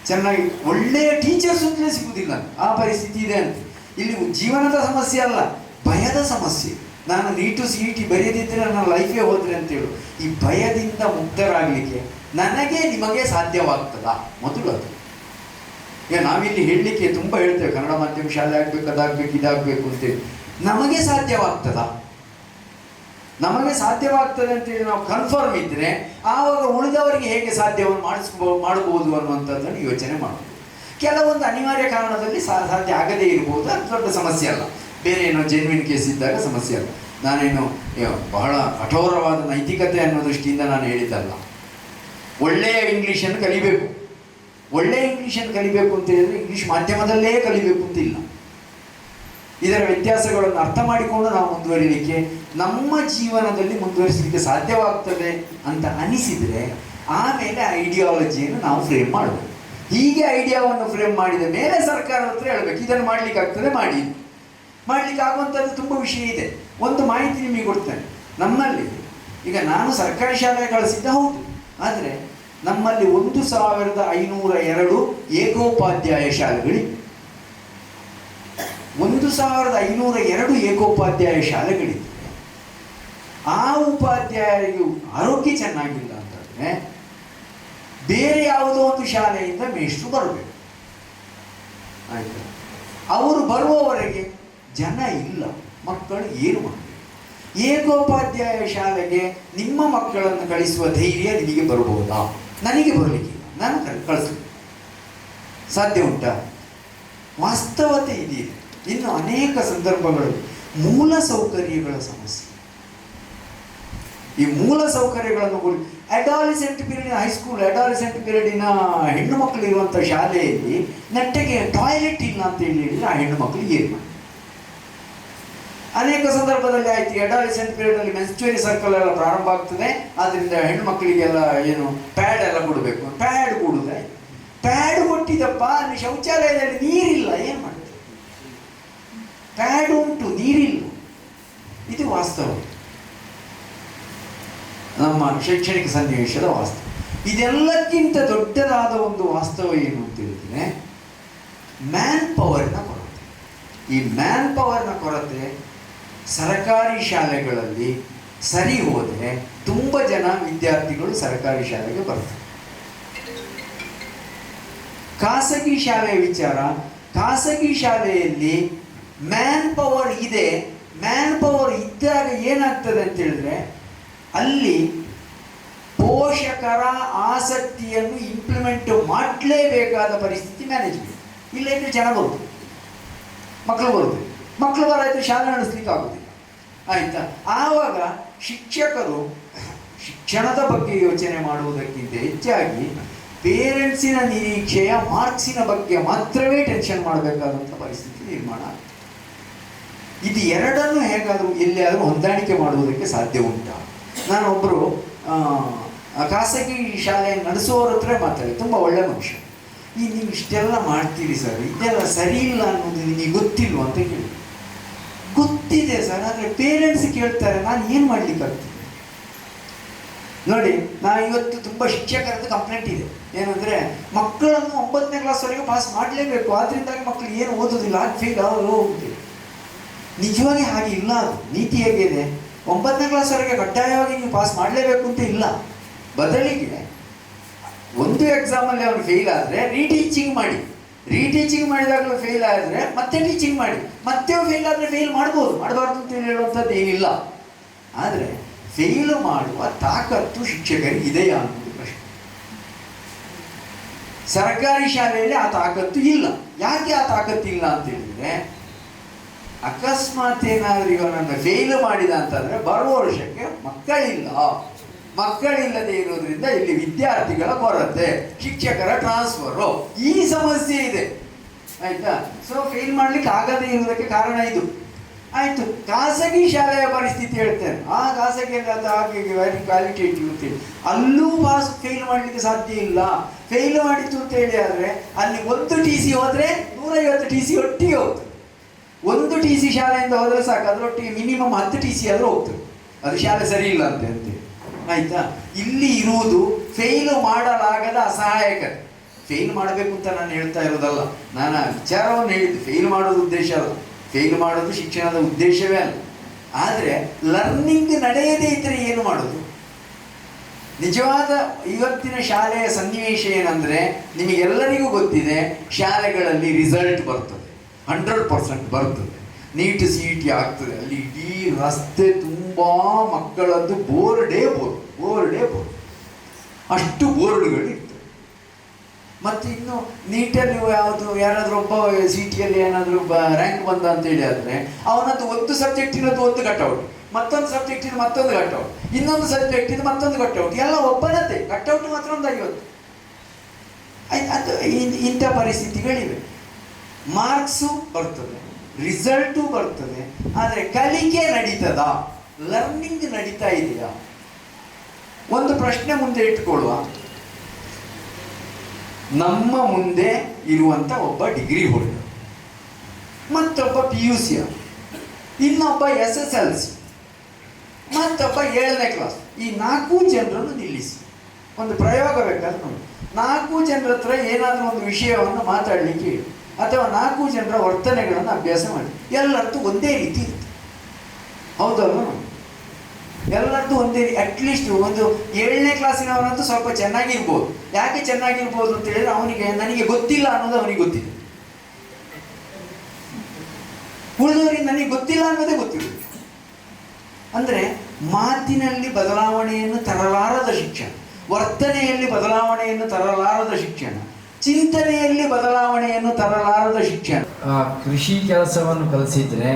ಚೆನ್ನಾಗಿ ಒಳ್ಳೆಯ ಟೀಚರ್ಸ್ ಅಂತಲೇ ಸಿಗುವುದಿಲ್ಲ. ಆ ಪರಿಸ್ಥಿತಿ ಇದೆ ಅಂತ. ಇಲ್ಲಿ ಜೀವನದ ಸಮಸ್ಯೆ ಅಲ್ಲ, ಭಯದ ಸಮಸ್ಯೆ. ನಾನು ನೀಟು ಸಿ ಇ ಟಿ ಬರೆಯದಿದ್ದರೆ ನನ್ನ ಲೈಫೇ ಹೋದ್ರೆ ಅಂತೇಳು ಈ ಭಯದಿಂದ ಮುಕ್ತರಾಗಲಿಕ್ಕೆ ನನಗೆ ನಿಮಗೆ ಸಾಧ್ಯವಾಗ್ತದಾ? ಮೊದಲು ಅದು. ಈಗ ನಾವಿಲ್ಲಿ ಹೇಳಲಿಕ್ಕೆ ತುಂಬ ಹೇಳ್ತೇವೆ. ಕನ್ನಡ ಮಾಧ್ಯಮ ಶಾಲೆ ಆಗಬೇಕು, ಅದಾಗಬೇಕು, ಇದಾಗಬೇಕು ಅಂತೇಳಿ ನಮಗೆ ಸಾಧ್ಯವಾಗ್ತದಾ? ನಮಗೆ ಸಾಧ್ಯವಾಗ್ತದೆ ಅಂತೇಳಿ ನಾವು ಕನ್ಫರ್ಮ್ ಇದ್ದರೆ ಆವಾಗ ಉಳಿದವರಿಗೆ ಹೇಗೆ ಸಾಧ್ಯವನ್ನು ಮಾಡಿಸ್ಬೋ ಮಾಡಬಹುದು ಅನ್ನುವಂಥದ್ದನ್ನು ಯೋಚನೆ ಮಾಡಬಹುದು ಕೆಲವೊಂದು ಅನಿವಾರ್ಯ ಕಾರಣದಲ್ಲಿ ಸಾಧ್ಯ ಆಗದೇ ಇರಬಹುದು ಅದು ದೊಡ್ಡ ಸಮಸ್ಯೆ ಅಲ್ಲ. ಬೇರೆ ಏನೋ ಜೆನ್ವಿನ್ ಕೇಸ್ ಇದ್ದಾಗ ಸಮಸ್ಯೆ ಅಲ್ಲ. ನಾನೇನು ಬಹಳ ಕಠೋರವಾದ ನೈತಿಕತೆ ಅನ್ನೋ ದೃಷ್ಟಿಯಿಂದ ನಾನು ಹೇಳಿದ್ದಲ್ಲ. ಒಳ್ಳೆಯ ಇಂಗ್ಲೀಷನ್ನು ಕಲಿಬೇಕು. ಒಳ್ಳೆಯ ಇಂಗ್ಲೀಷನ್ನು ಕಲಿಬೇಕು ಅಂತ ಹೇಳಿದ್ರೆ ಇಂಗ್ಲೀಷ್ ಮಾಧ್ಯಮದಲ್ಲೇ ಕಲಿಬೇಕು ಅಂತಿಲ್ಲ ಇದರ ವ್ಯತ್ಯಾಸಗಳನ್ನು ಅರ್ಥ ಮಾಡಿಕೊಂಡು ನಾವು ಮುಂದುವರಿಲಿಕ್ಕೆ ನಮ್ಮ ಜೀವನದಲ್ಲಿ ಮುಂದುವರಿಸಲಿಕ್ಕೆ ಸಾಧ್ಯವಾಗ್ತದೆ ಅಂತ ಅನಿಸಿದರೆ ಆಮೇಲೆ ಐಡಿಯಾಲಜಿಯನ್ನು ನಾವು ಫ್ರೇಮ್ ಮಾಡಬೇಕು ಹೀಗೆ ಐಡಿಯಾವನ್ನು ಫ್ರೇಮ್ ಮಾಡಿದ ಮೇಲೆ ಸರ್ಕಾರ ಹತ್ರ ಹೇಳ್ಬೇಕು, ಇದನ್ನು ಮಾಡ್ಲಿಕ್ಕೆ ಆಗ್ತದೆ, ಮಾಡಿ. ಮಾಡ್ಲಿಕ್ಕೆ ಆಗುವಂಥದ್ದು ತುಂಬ ವಿಷಯ ಇದೆ. ಒಂದು ಮಾಹಿತಿ ನಿಮಗೆ ಕೊಡ್ತೇನೆ. ನಮ್ಮಲ್ಲಿ, ಈಗ ನಾನು ಸರ್ಕಾರಿ ಶಾಲೆಗೆ ಕಳಿಸಿದ್ದ ಹೌದು. ಆದರೆ ನಮ್ಮಲ್ಲಿ ಒಂದು ಸಾವಿರದ ಐನೂರ ಎರಡು ಏಕೋಪಾಧ್ಯಾಯ ಶಾಲೆಗಳಿವೆ. ಒಂದು ಸಾವಿರದ ಐನೂರ ಎರಡು ಏಕೋಪಾಧ್ಯಾಯ ಶಾಲೆಗಳಿವೆ. ಆ ಉಪಾಧ್ಯಾಯರಿಗೆ ಆರೋಗ್ಯ ಚೆನ್ನಾಗಿಲ್ಲ ಅಂತಂದ್ರೆ ಬೇರೆ ಯಾವುದೋ ಒಂದು ಶಾಲೆಯಿಂದ ಮೇಷ್ಟ್ರು ಬರಬೇಕು. ಆಯ್ತಾ? ಅವರು ಬರುವವರೆಗೆ ಜನ ಇಲ್ಲ. ಮಕ್ಕಳು ಏನು ಮಾಡಬೇಕು? ಏಕೋಪಾಧ್ಯಾಯ ಶಾಲೆಗೆ ನಿಮ್ಮ ಮಕ್ಕಳನ್ನು ಕಳಿಸುವ ಧೈರ್ಯ ನಿಮಗೆ ಬರಬಹುದಾ? ನನಗೆ ಬರಲಿಕ್ಕಿಲ್ಲ ನಾನು ಕಳ್- ಕಳಿಸ್ಲಿ. ಸಾಧ್ಯ ಉಂಟಾ? ವಾಸ್ತವತೆ ಇದೆ. ಇನ್ನು ಅನೇಕ ಸಂದರ್ಭಗಳು ಮೂಲ ಸೌಕರ್ಯಗಳ ಸಮಸ್ಯೆ. ಈ ಮೂಲ ಸೌಕರ್ಯಗಳನ್ನು ಕೊಡಿ. ಅಡಾಲಿಸೆಂಟ್ ಪೀರಿಯಡ್ ಹೈಸ್ಕೂಲ್ ಅಡಾಲಿಸೆಂಟ್ ಪೀರಿಯಡಿನ ಹೆಣ್ಣು ಮಕ್ಕಳು ಇರುವಂಥ ಶಾಲೆಯಲ್ಲಿ ನೆಟ್ಟಗೆ ಟಾಯ್ಲೆಟ್ ಇಲ್ಲ ಅಂತ ಹೇಳಿ ಹೇಳಿದ್ರೆ ಆ ಹೆಣ್ಣು ಮಕ್ಕಳು ಏನು ಮಾಡಿ ಅನೇಕ ಸಂದರ್ಭದಲ್ಲಿ ಆಯ್ತು. ಅಡಾಲಿಸೆಂಟ್ ಪೀರಿಯಡ್ ಅಲ್ಲಿ ಮೆನ್ಸ್ಚುರಿ ಸರ್ಕಲ್ ಎಲ್ಲ ಪ್ರಾರಂಭ ಆಗ್ತದೆ. ಆದ್ರಿಂದ ಹೆಣ್ಣು ಮಕ್ಕಳಿಗೆಲ್ಲ ಏನು ಪ್ಯಾಡ್ ಎಲ್ಲ ಕೊಡಬೇಕು. ಪ್ಯಾಡ್ ಕೊಡುದೆ? ಪ್ಯಾಡ್ ಕೊಟ್ಟಿದ್ದಪ್ಪ ಅಲ್ಲಿ ಶೌಚಾಲಯದಲ್ಲಿ ನೀರಿಲ್ಲ, ಏನು ಮಾಡ್ತಾರೆ ಪ್ಯಾಡ್ ಉಂಟು, ನೀರಿಲ್ಲ. ಇದು ವಾಸ್ತವ. ನಮ್ಮ ಶೈಕ್ಷಣಿಕ ಸನ್ನಿವೇಶದ ವಾಸ್ತವ ಇದೆಲ್ಲಕ್ಕಿಂತ ದೊಡ್ಡದಾದ ಒಂದು ವಾಸ್ತವ ಏನು ಅಂತ ಹೇಳಿದ್ರೆ ಮ್ಯಾನ್ ಪವರ್ನ ಕೊರತೆ. ಈ ಮ್ಯಾನ್ ಪವರ್ನ ಕೊರತೆ ಸರಕಾರಿ ಶಾಲೆಗಳಲ್ಲಿ ಸರಿ ಹೋದರೆ ತುಂಬ ಜನ ವಿದ್ಯಾರ್ಥಿಗಳು ಸರ್ಕಾರಿ ಶಾಲೆಗೆ ಬರ್ತಾರೆ ಖಾಸಗಿ ಶಾಲೆಯ ವಿಚಾರ, ಖಾಸಗಿ ಶಾಲೆಯಲ್ಲಿ ಮ್ಯಾನ್ ಪವರ್ ಇದೆ. ಮ್ಯಾನ್ ಪವರ್ ಇದ್ದಾಗ ಏನಾಗ್ತದೆ ಅಂತ ಹೇಳಿದ್ರೆ ಅಲ್ಲಿ ಪೋಷಕರ ಆಸಕ್ತಿಯನ್ನು ಇಂಪ್ಲಿಮೆಂಟ್ ಮಾಡಲೇಬೇಕಾದ ಪರಿಸ್ಥಿತಿ ಮ್ಯಾನೇಜ್ಮೆಂಟ್ ಇಲ್ಲದಿದ್ದರೆ ಜನ ಬರುತ್ತೆ. ಮಕ್ಕಳು ಬರುತ್ತೆ. ಮಕ್ಕಳು ಬರಾಯಿತು ಶಾಲೆ ನಡೆಸ್ಲಿಕ್ಕೆ ಆಗೋದಿಲ್ಲ ಆಯಿತಾ? ಆವಾಗ ಶಿಕ್ಷಕರು ಶಿಕ್ಷಣದ ಬಗ್ಗೆ ಯೋಚನೆ ಮಾಡುವುದಕ್ಕಿಂತ ಹೆಚ್ಚಾಗಿ ಪೇರೆಂಟ್ಸಿನ ನಿರೀಕ್ಷೆಯ ಮಾರ್ಕ್ಸಿನ ಬಗ್ಗೆ ಮಾತ್ರವೇ ಟೆನ್ಷನ್ ಮಾಡಬೇಕಾದಂಥ ಪರಿಸ್ಥಿತಿ ನಿರ್ಮಾಣ ಆಗುತ್ತೆ. ಇದು ಎರಡನ್ನು ಹೇಗಾದರೂ ಎಲ್ಲಿಯಾದರೂ ಹೊಂದಾಣಿಕೆ ಮಾಡುವುದಕ್ಕೆ ಸಾಧ್ಯ ಉಂಟಾ? ನಾನೊಬ್ಬರು ಖಾಸಗಿ ಶಾಲೆ ನಡೆಸೋರ ಹತ್ರ ಮಾತಾಡಿ, ತುಂಬ ಒಳ್ಳೆ ಮನುಷ್ಯ. ಈ ನೀವು ಇಷ್ಟೆಲ್ಲ ಮಾಡ್ತೀರಿ ಸರ್, ಇದೆಲ್ಲ ಸರಿ ಇಲ್ಲ ಅನ್ನೋದು ನಿಮಗೆ ಗೊತ್ತಿಲ್ವ ಅಂತ ಕೇಳಿ. ಗೊತ್ತಿದೆ ಸರ್, ಆದರೆ ಪೇರೆಂಟ್ಸ್ ಕೇಳ್ತಾರೆ, ನಾನು ಏನು ಮಾಡ್ಲಿಕ್ಕಾಗ್ತದೆ ನೋಡಿ, ನಾನು ಇವತ್ತು ತುಂಬ ಶಿಕ್ಷಕರದ್ದು ಕಂಪ್ಲೇಂಟ್ ಇದೆ. ಏನಂದರೆ, ಮಕ್ಕಳನ್ನು ಒಂಬತ್ತನೇ ಕ್ಲಾಸ್ವರೆಗೂ ಪಾಸ್ ಮಾಡಲೇಬೇಕು ಆದ್ದರಿಂದಾಗಿ ಮಕ್ಕಳು ಏನು ಓದೋದಿಲ್ಲ ಆಗ ಫೇಲ್ ಅವರು ಹೋಗ್ತೀವಿ ನಿಜವಾಗಿ ಹಾಗೆ ಇಲ್ಲ ಅದು. ನೀತಿ ಹೇಗಿದೆ? ಒಂಬತ್ತನೇ ಕ್ಲಾಸ್ವರೆಗೆ ಕಡ್ಡಾಯವಾಗಿ ನೀವು ಪಾಸ್ ಮಾಡಲೇಬೇಕು ಅಂತ ಇಲ್ಲ. ಬದಲಿಗೆ ಒಂದು ಎಕ್ಸಾಮಲ್ಲಿ ಅವನು ಫೇಲ್ ಆದರೆ ರೀಟೀಚಿಂಗ್ ಮಾಡಿ. ರೀಟೀಚಿಂಗ್ ಮಾಡಿದಾಗಲೂ ಫೇಲ್ ಆದರೆ ಮತ್ತೆ ಟೀಚಿಂಗ್ ಮಾಡಿ. ಮತ್ತೆ ಫೇಲ್ ಆದರೆ ಫೇಲ್ ಮಾಡ್ಬೋದು. ಮಾಡಬಾರ್ದು ಅಂತ ಹೇಳುವಂಥದ್ದು ಏನಿಲ್ಲ. ಆದರೆ ಫೇಲ್ ಮಾಡುವ ತಾಕತ್ತು ಶಿಕ್ಷಕರಿಗೆ ಇದೆಯಾ ಅನ್ನೋದು ಪ್ರಶ್ನೆ. ಸರ್ಕಾರಿ ಶಾಲೆಯಲ್ಲಿ ಆ ತಾಕತ್ತು ಇಲ್ಲ. ಯಾಕೆ ಆ ತಾಕತ್ತು ಇಲ್ಲ ಅಂತ ಹೇಳಿದ್ರೆ ಅಕಸ್ಮಾತ್ ಏನಾದರೂ ಇವನನ್ನು ಫೇಲ್ ಮಾಡಿದ ಅಂತಂದರೆ ಬರುವ ವರ್ಷಕ್ಕೆ ಮಕ್ಕಳಿಲ್ಲ. ಮಕ್ಕಳಿಲ್ಲದೆ ಇರೋದ್ರಿಂದ ಇಲ್ಲಿ ವಿದ್ಯಾರ್ಥಿಗಳ ಕೊರತೆ, ಶಿಕ್ಷಕರ ಟ್ರಾನ್ಸ್ಫರು ಈ ಸಮಸ್ಯೆ ಇದೆ. ಆಯಿತಾ? ಸೊ ಫೇಲ್ ಮಾಡ್ಲಿಕ್ಕೆ ಆಗದೇ ಇರುವುದಕ್ಕೆ ಕಾರಣ ಇದು. ಆಯಿತು. ಖಾಸಗಿ ಶಾಲೆಯ ಪರಿಸ್ಥಿತಿ ಹೇಳ್ತೇನೆ. ಆ ಖಾಸಗಿಯಲ್ಲಿ ಅದು ಹಾಗೆ ವೆರಿ ಕ್ವಾಲಿಟೇಟಿವ್ ಅಂತೇಳಿ ಅಲ್ಲೂ ಪಾಸ್ ಫೇಲ್ ಮಾಡಲಿಕ್ಕೆ ಸಾಧ್ಯ ಇಲ್ಲ. ಫೇಲ್ ಮಾಡಿತು ಅಂತ ಹೇಳಿ ಆದರೆ ಅಲ್ಲಿ ಒಂದು ಟಿ ಸಿ ಹೋದರೆ ನೂರೈವತ್ತು ಟಿ ಸಿ ಒಟ್ಟಿಗೆ ಹೋಗ್ತದೆ. ಒಂದು ಟಿ ಸಿ ಶಾಲೆಯಿಂದ ಹೋದರೆ ಸಾಕು, ಅದರೊಟ್ಟಿಗೆ ಮಿನಿಮಮ್ ಹತ್ತು ಟಿ ಸಿ ಆದರೂ ಹೋಗ್ತದೆ. ಅದು ಶಾಲೆ ಸರಿ ಇಲ್ಲ ಅಂತ ಅಂತೇಳಿ ಆಯ್ತಾ? ಇಲ್ಲಿ ಇರುವುದು ಫೇಲ್ ಮಾಡಲಾಗದ ಅಸಹಾಯಕತೆ ಫೇಲ್ ಮಾಡಬೇಕು ಅಂತ ನಾನು ಹೇಳ್ತಾ ಇರೋದಲ್ಲ ನಾನು ವಿಚಾರವನ್ನು ಹೇಳಿದ್ದು ಫೇಲ್ ಮಾಡೋದು ಉದ್ದೇಶ ಅಲ್ಲ. ಫೇಲ್ ಮಾಡೋದು ಶಿಕ್ಷಣದ ಉದ್ದೇಶವೇ ಅಲ್ಲ. ಆದರೆ ಲರ್ನಿಂಗ್ ನಡೆಯದೇ ಇದ್ದರೆ ಏನು ಮಾಡೋದು? ನಿಜವಾದ ಇವತ್ತಿನ ಶಾಲೆಯ ಸನ್ನಿವೇಶ ಏನಂದರೆ, ನಿಮಗೆಲ್ಲರಿಗೂ ಗೊತ್ತಿದೆ, ಶಾಲೆಗಳಲ್ಲಿ ರಿಸಲ್ಟ್ ಬರ್ತದೆ. ಹಂಡ್ರೆಡ್ ಪರ್ಸೆಂಟ್ ಬರ್ತದೆ ನೀಟ್ ಸೀಟಿ ಆಗ್ತದೆ. ಅಲ್ಲಿ ಇಡೀ ರಸ್ತೆ ತುಂಬ ಮಕ್ಕಳದ್ದು ಬೋರ್ಡೇ ಬೋರ್ಡ್ ಬೋರ್ಡೇ ಬೋರ್ಡ್ ಅಷ್ಟು ಬೋರ್ಡ್ಗಳು ಮತ್ತು ಇನ್ನು ನೀಟಲ್ಲಿ ಯಾವುದು, ಯಾರಾದರೂ ಒಬ್ಬ ಸಿ ಟಿಯಲ್ಲಿ ಏನಾದರೂ ಬ ರ್ಯಾಂಕ್ ಬಂದ ಅಂತೇಳಿ ಆದರೆ, ಅವನದ್ದು ಒಂದು ಸಬ್ಜೆಕ್ಟಿನದ್ದು ಒಂದು ಕಟ್ಔಟ್ ಮತ್ತೊಂದು ಸಬ್ಜೆಕ್ಟಿನ ಮತ್ತೊಂದು ಕಟ್ಔಟ್ ಇನ್ನೊಂದು ಸಬ್ಜೆಕ್ಟಿನ ಮತ್ತೊಂದು ಕಟ್ಔಟ್ ಎಲ್ಲ ಒಬ್ಬನದ್ದೇ. ಕಟ್ಔಟ್ ಮಾತ್ರ ಒಂದು ಐವತ್ತು. ಅದು ಇಂಥ ಪರಿಸ್ಥಿತಿಗಳಿವೆ. ಮಾರ್ಕ್ಸು ಬರ್ತದೆ, ರಿಸಲ್ಟು ಬರ್ತದೆ, ಆದರೆ ಕಲಿಕೆ ನಡೀತದ? ಲರ್ನಿಂಗ್ ನಡೀತಾ ಇದೆಯಾ? ಒಂದು ಪ್ರಶ್ನೆ ಮುಂದೆ ಇಟ್ಕೊಳ್ಳುವ. ನಮ್ಮ ಮುಂದೆ ಇರುವಂತ ಒಬ್ಬ ಡಿಗ್ರಿ ಹೋಲ್ಡರ್ ಮತ್ತೊಬ್ಬ ಪಿ ಯು ಸಿ ಇನ್ನೊಬ್ಬ ಎಸ್ ಎಸ್ ಎಲ್ ಸಿ, ಮತ್ತೊಬ್ಬ ಏಳನೇ ಕ್ಲಾಸ್. ಈ ನಾಲ್ಕು ಜನರನ್ನು ನಿಲ್ಲಿಸಿ. ಒಂದು ಪ್ರಯೋಗ ಬೇಕಾದ್ರೆ ನೋಡಿ. ನಾಲ್ಕು ಜನರ ಹತ್ರ ಏನಾದರೂ ಒಂದು ವಿಷಯವನ್ನು ಮಾತಾಡಲಿಕ್ಕೆ ಹೇಳಿ. ಅಥವಾ ನಾಲ್ಕು ಜನರ ವರ್ತನೆಗಳನ್ನು ಅಭ್ಯಾಸ ಮಾಡಿ. ಎಲ್ಲರದ್ದು ಒಂದೇ ರೀತಿ ಇರುತ್ತೆ. ಹೌದಲ್ವ? ಎಲ್ಲರದ್ದು ಒಂದೇ ಅಟ್ಲೀಸ್ಟ್ ಒಂದು ಏಳನೇ ಕ್ಲಾಸಿನವನಂತೂ ಸ್ವಲ್ಪ ಚೆನ್ನಾಗಿರ್ಬೋದು. ಯಾಕೆ ಚೆನ್ನಾಗಿರ್ಬೋದು ಅಂತ ಹೇಳಿದ್ರೆ ಅವನಿಗೆ ನನಗೆ ಗೊತ್ತಿಲ್ಲ ಅನ್ನೋದು ಅವನಿಗೆ ಗೊತ್ತಿದೆ. ಉಳಿದವರಿಗೆ ನನಗೆ ಗೊತ್ತಿಲ್ಲ ಅನ್ನೋದೇ ಗೊತ್ತಿಲ್ಲ ಅಂದರೆ ಮಾತಿನಲ್ಲಿ ಬದಲಾವಣೆಯನ್ನು ತರಲಾರದ ಶಿಕ್ಷಣ, ವರ್ತನೆಯಲ್ಲಿ ಬದಲಾವಣೆಯನ್ನು ತರಲಾರದ ಶಿಕ್ಷಣ ಚಿಂತನೆಯಲ್ಲಿ ಬದಲಾವಣೆಯನ್ನು ತರಲಾರದ ಶಿಕ್ಷಣ. ಕೃಷಿ ಕೆಲಸವನ್ನು ಕಲಿಸಿದ್ರೆ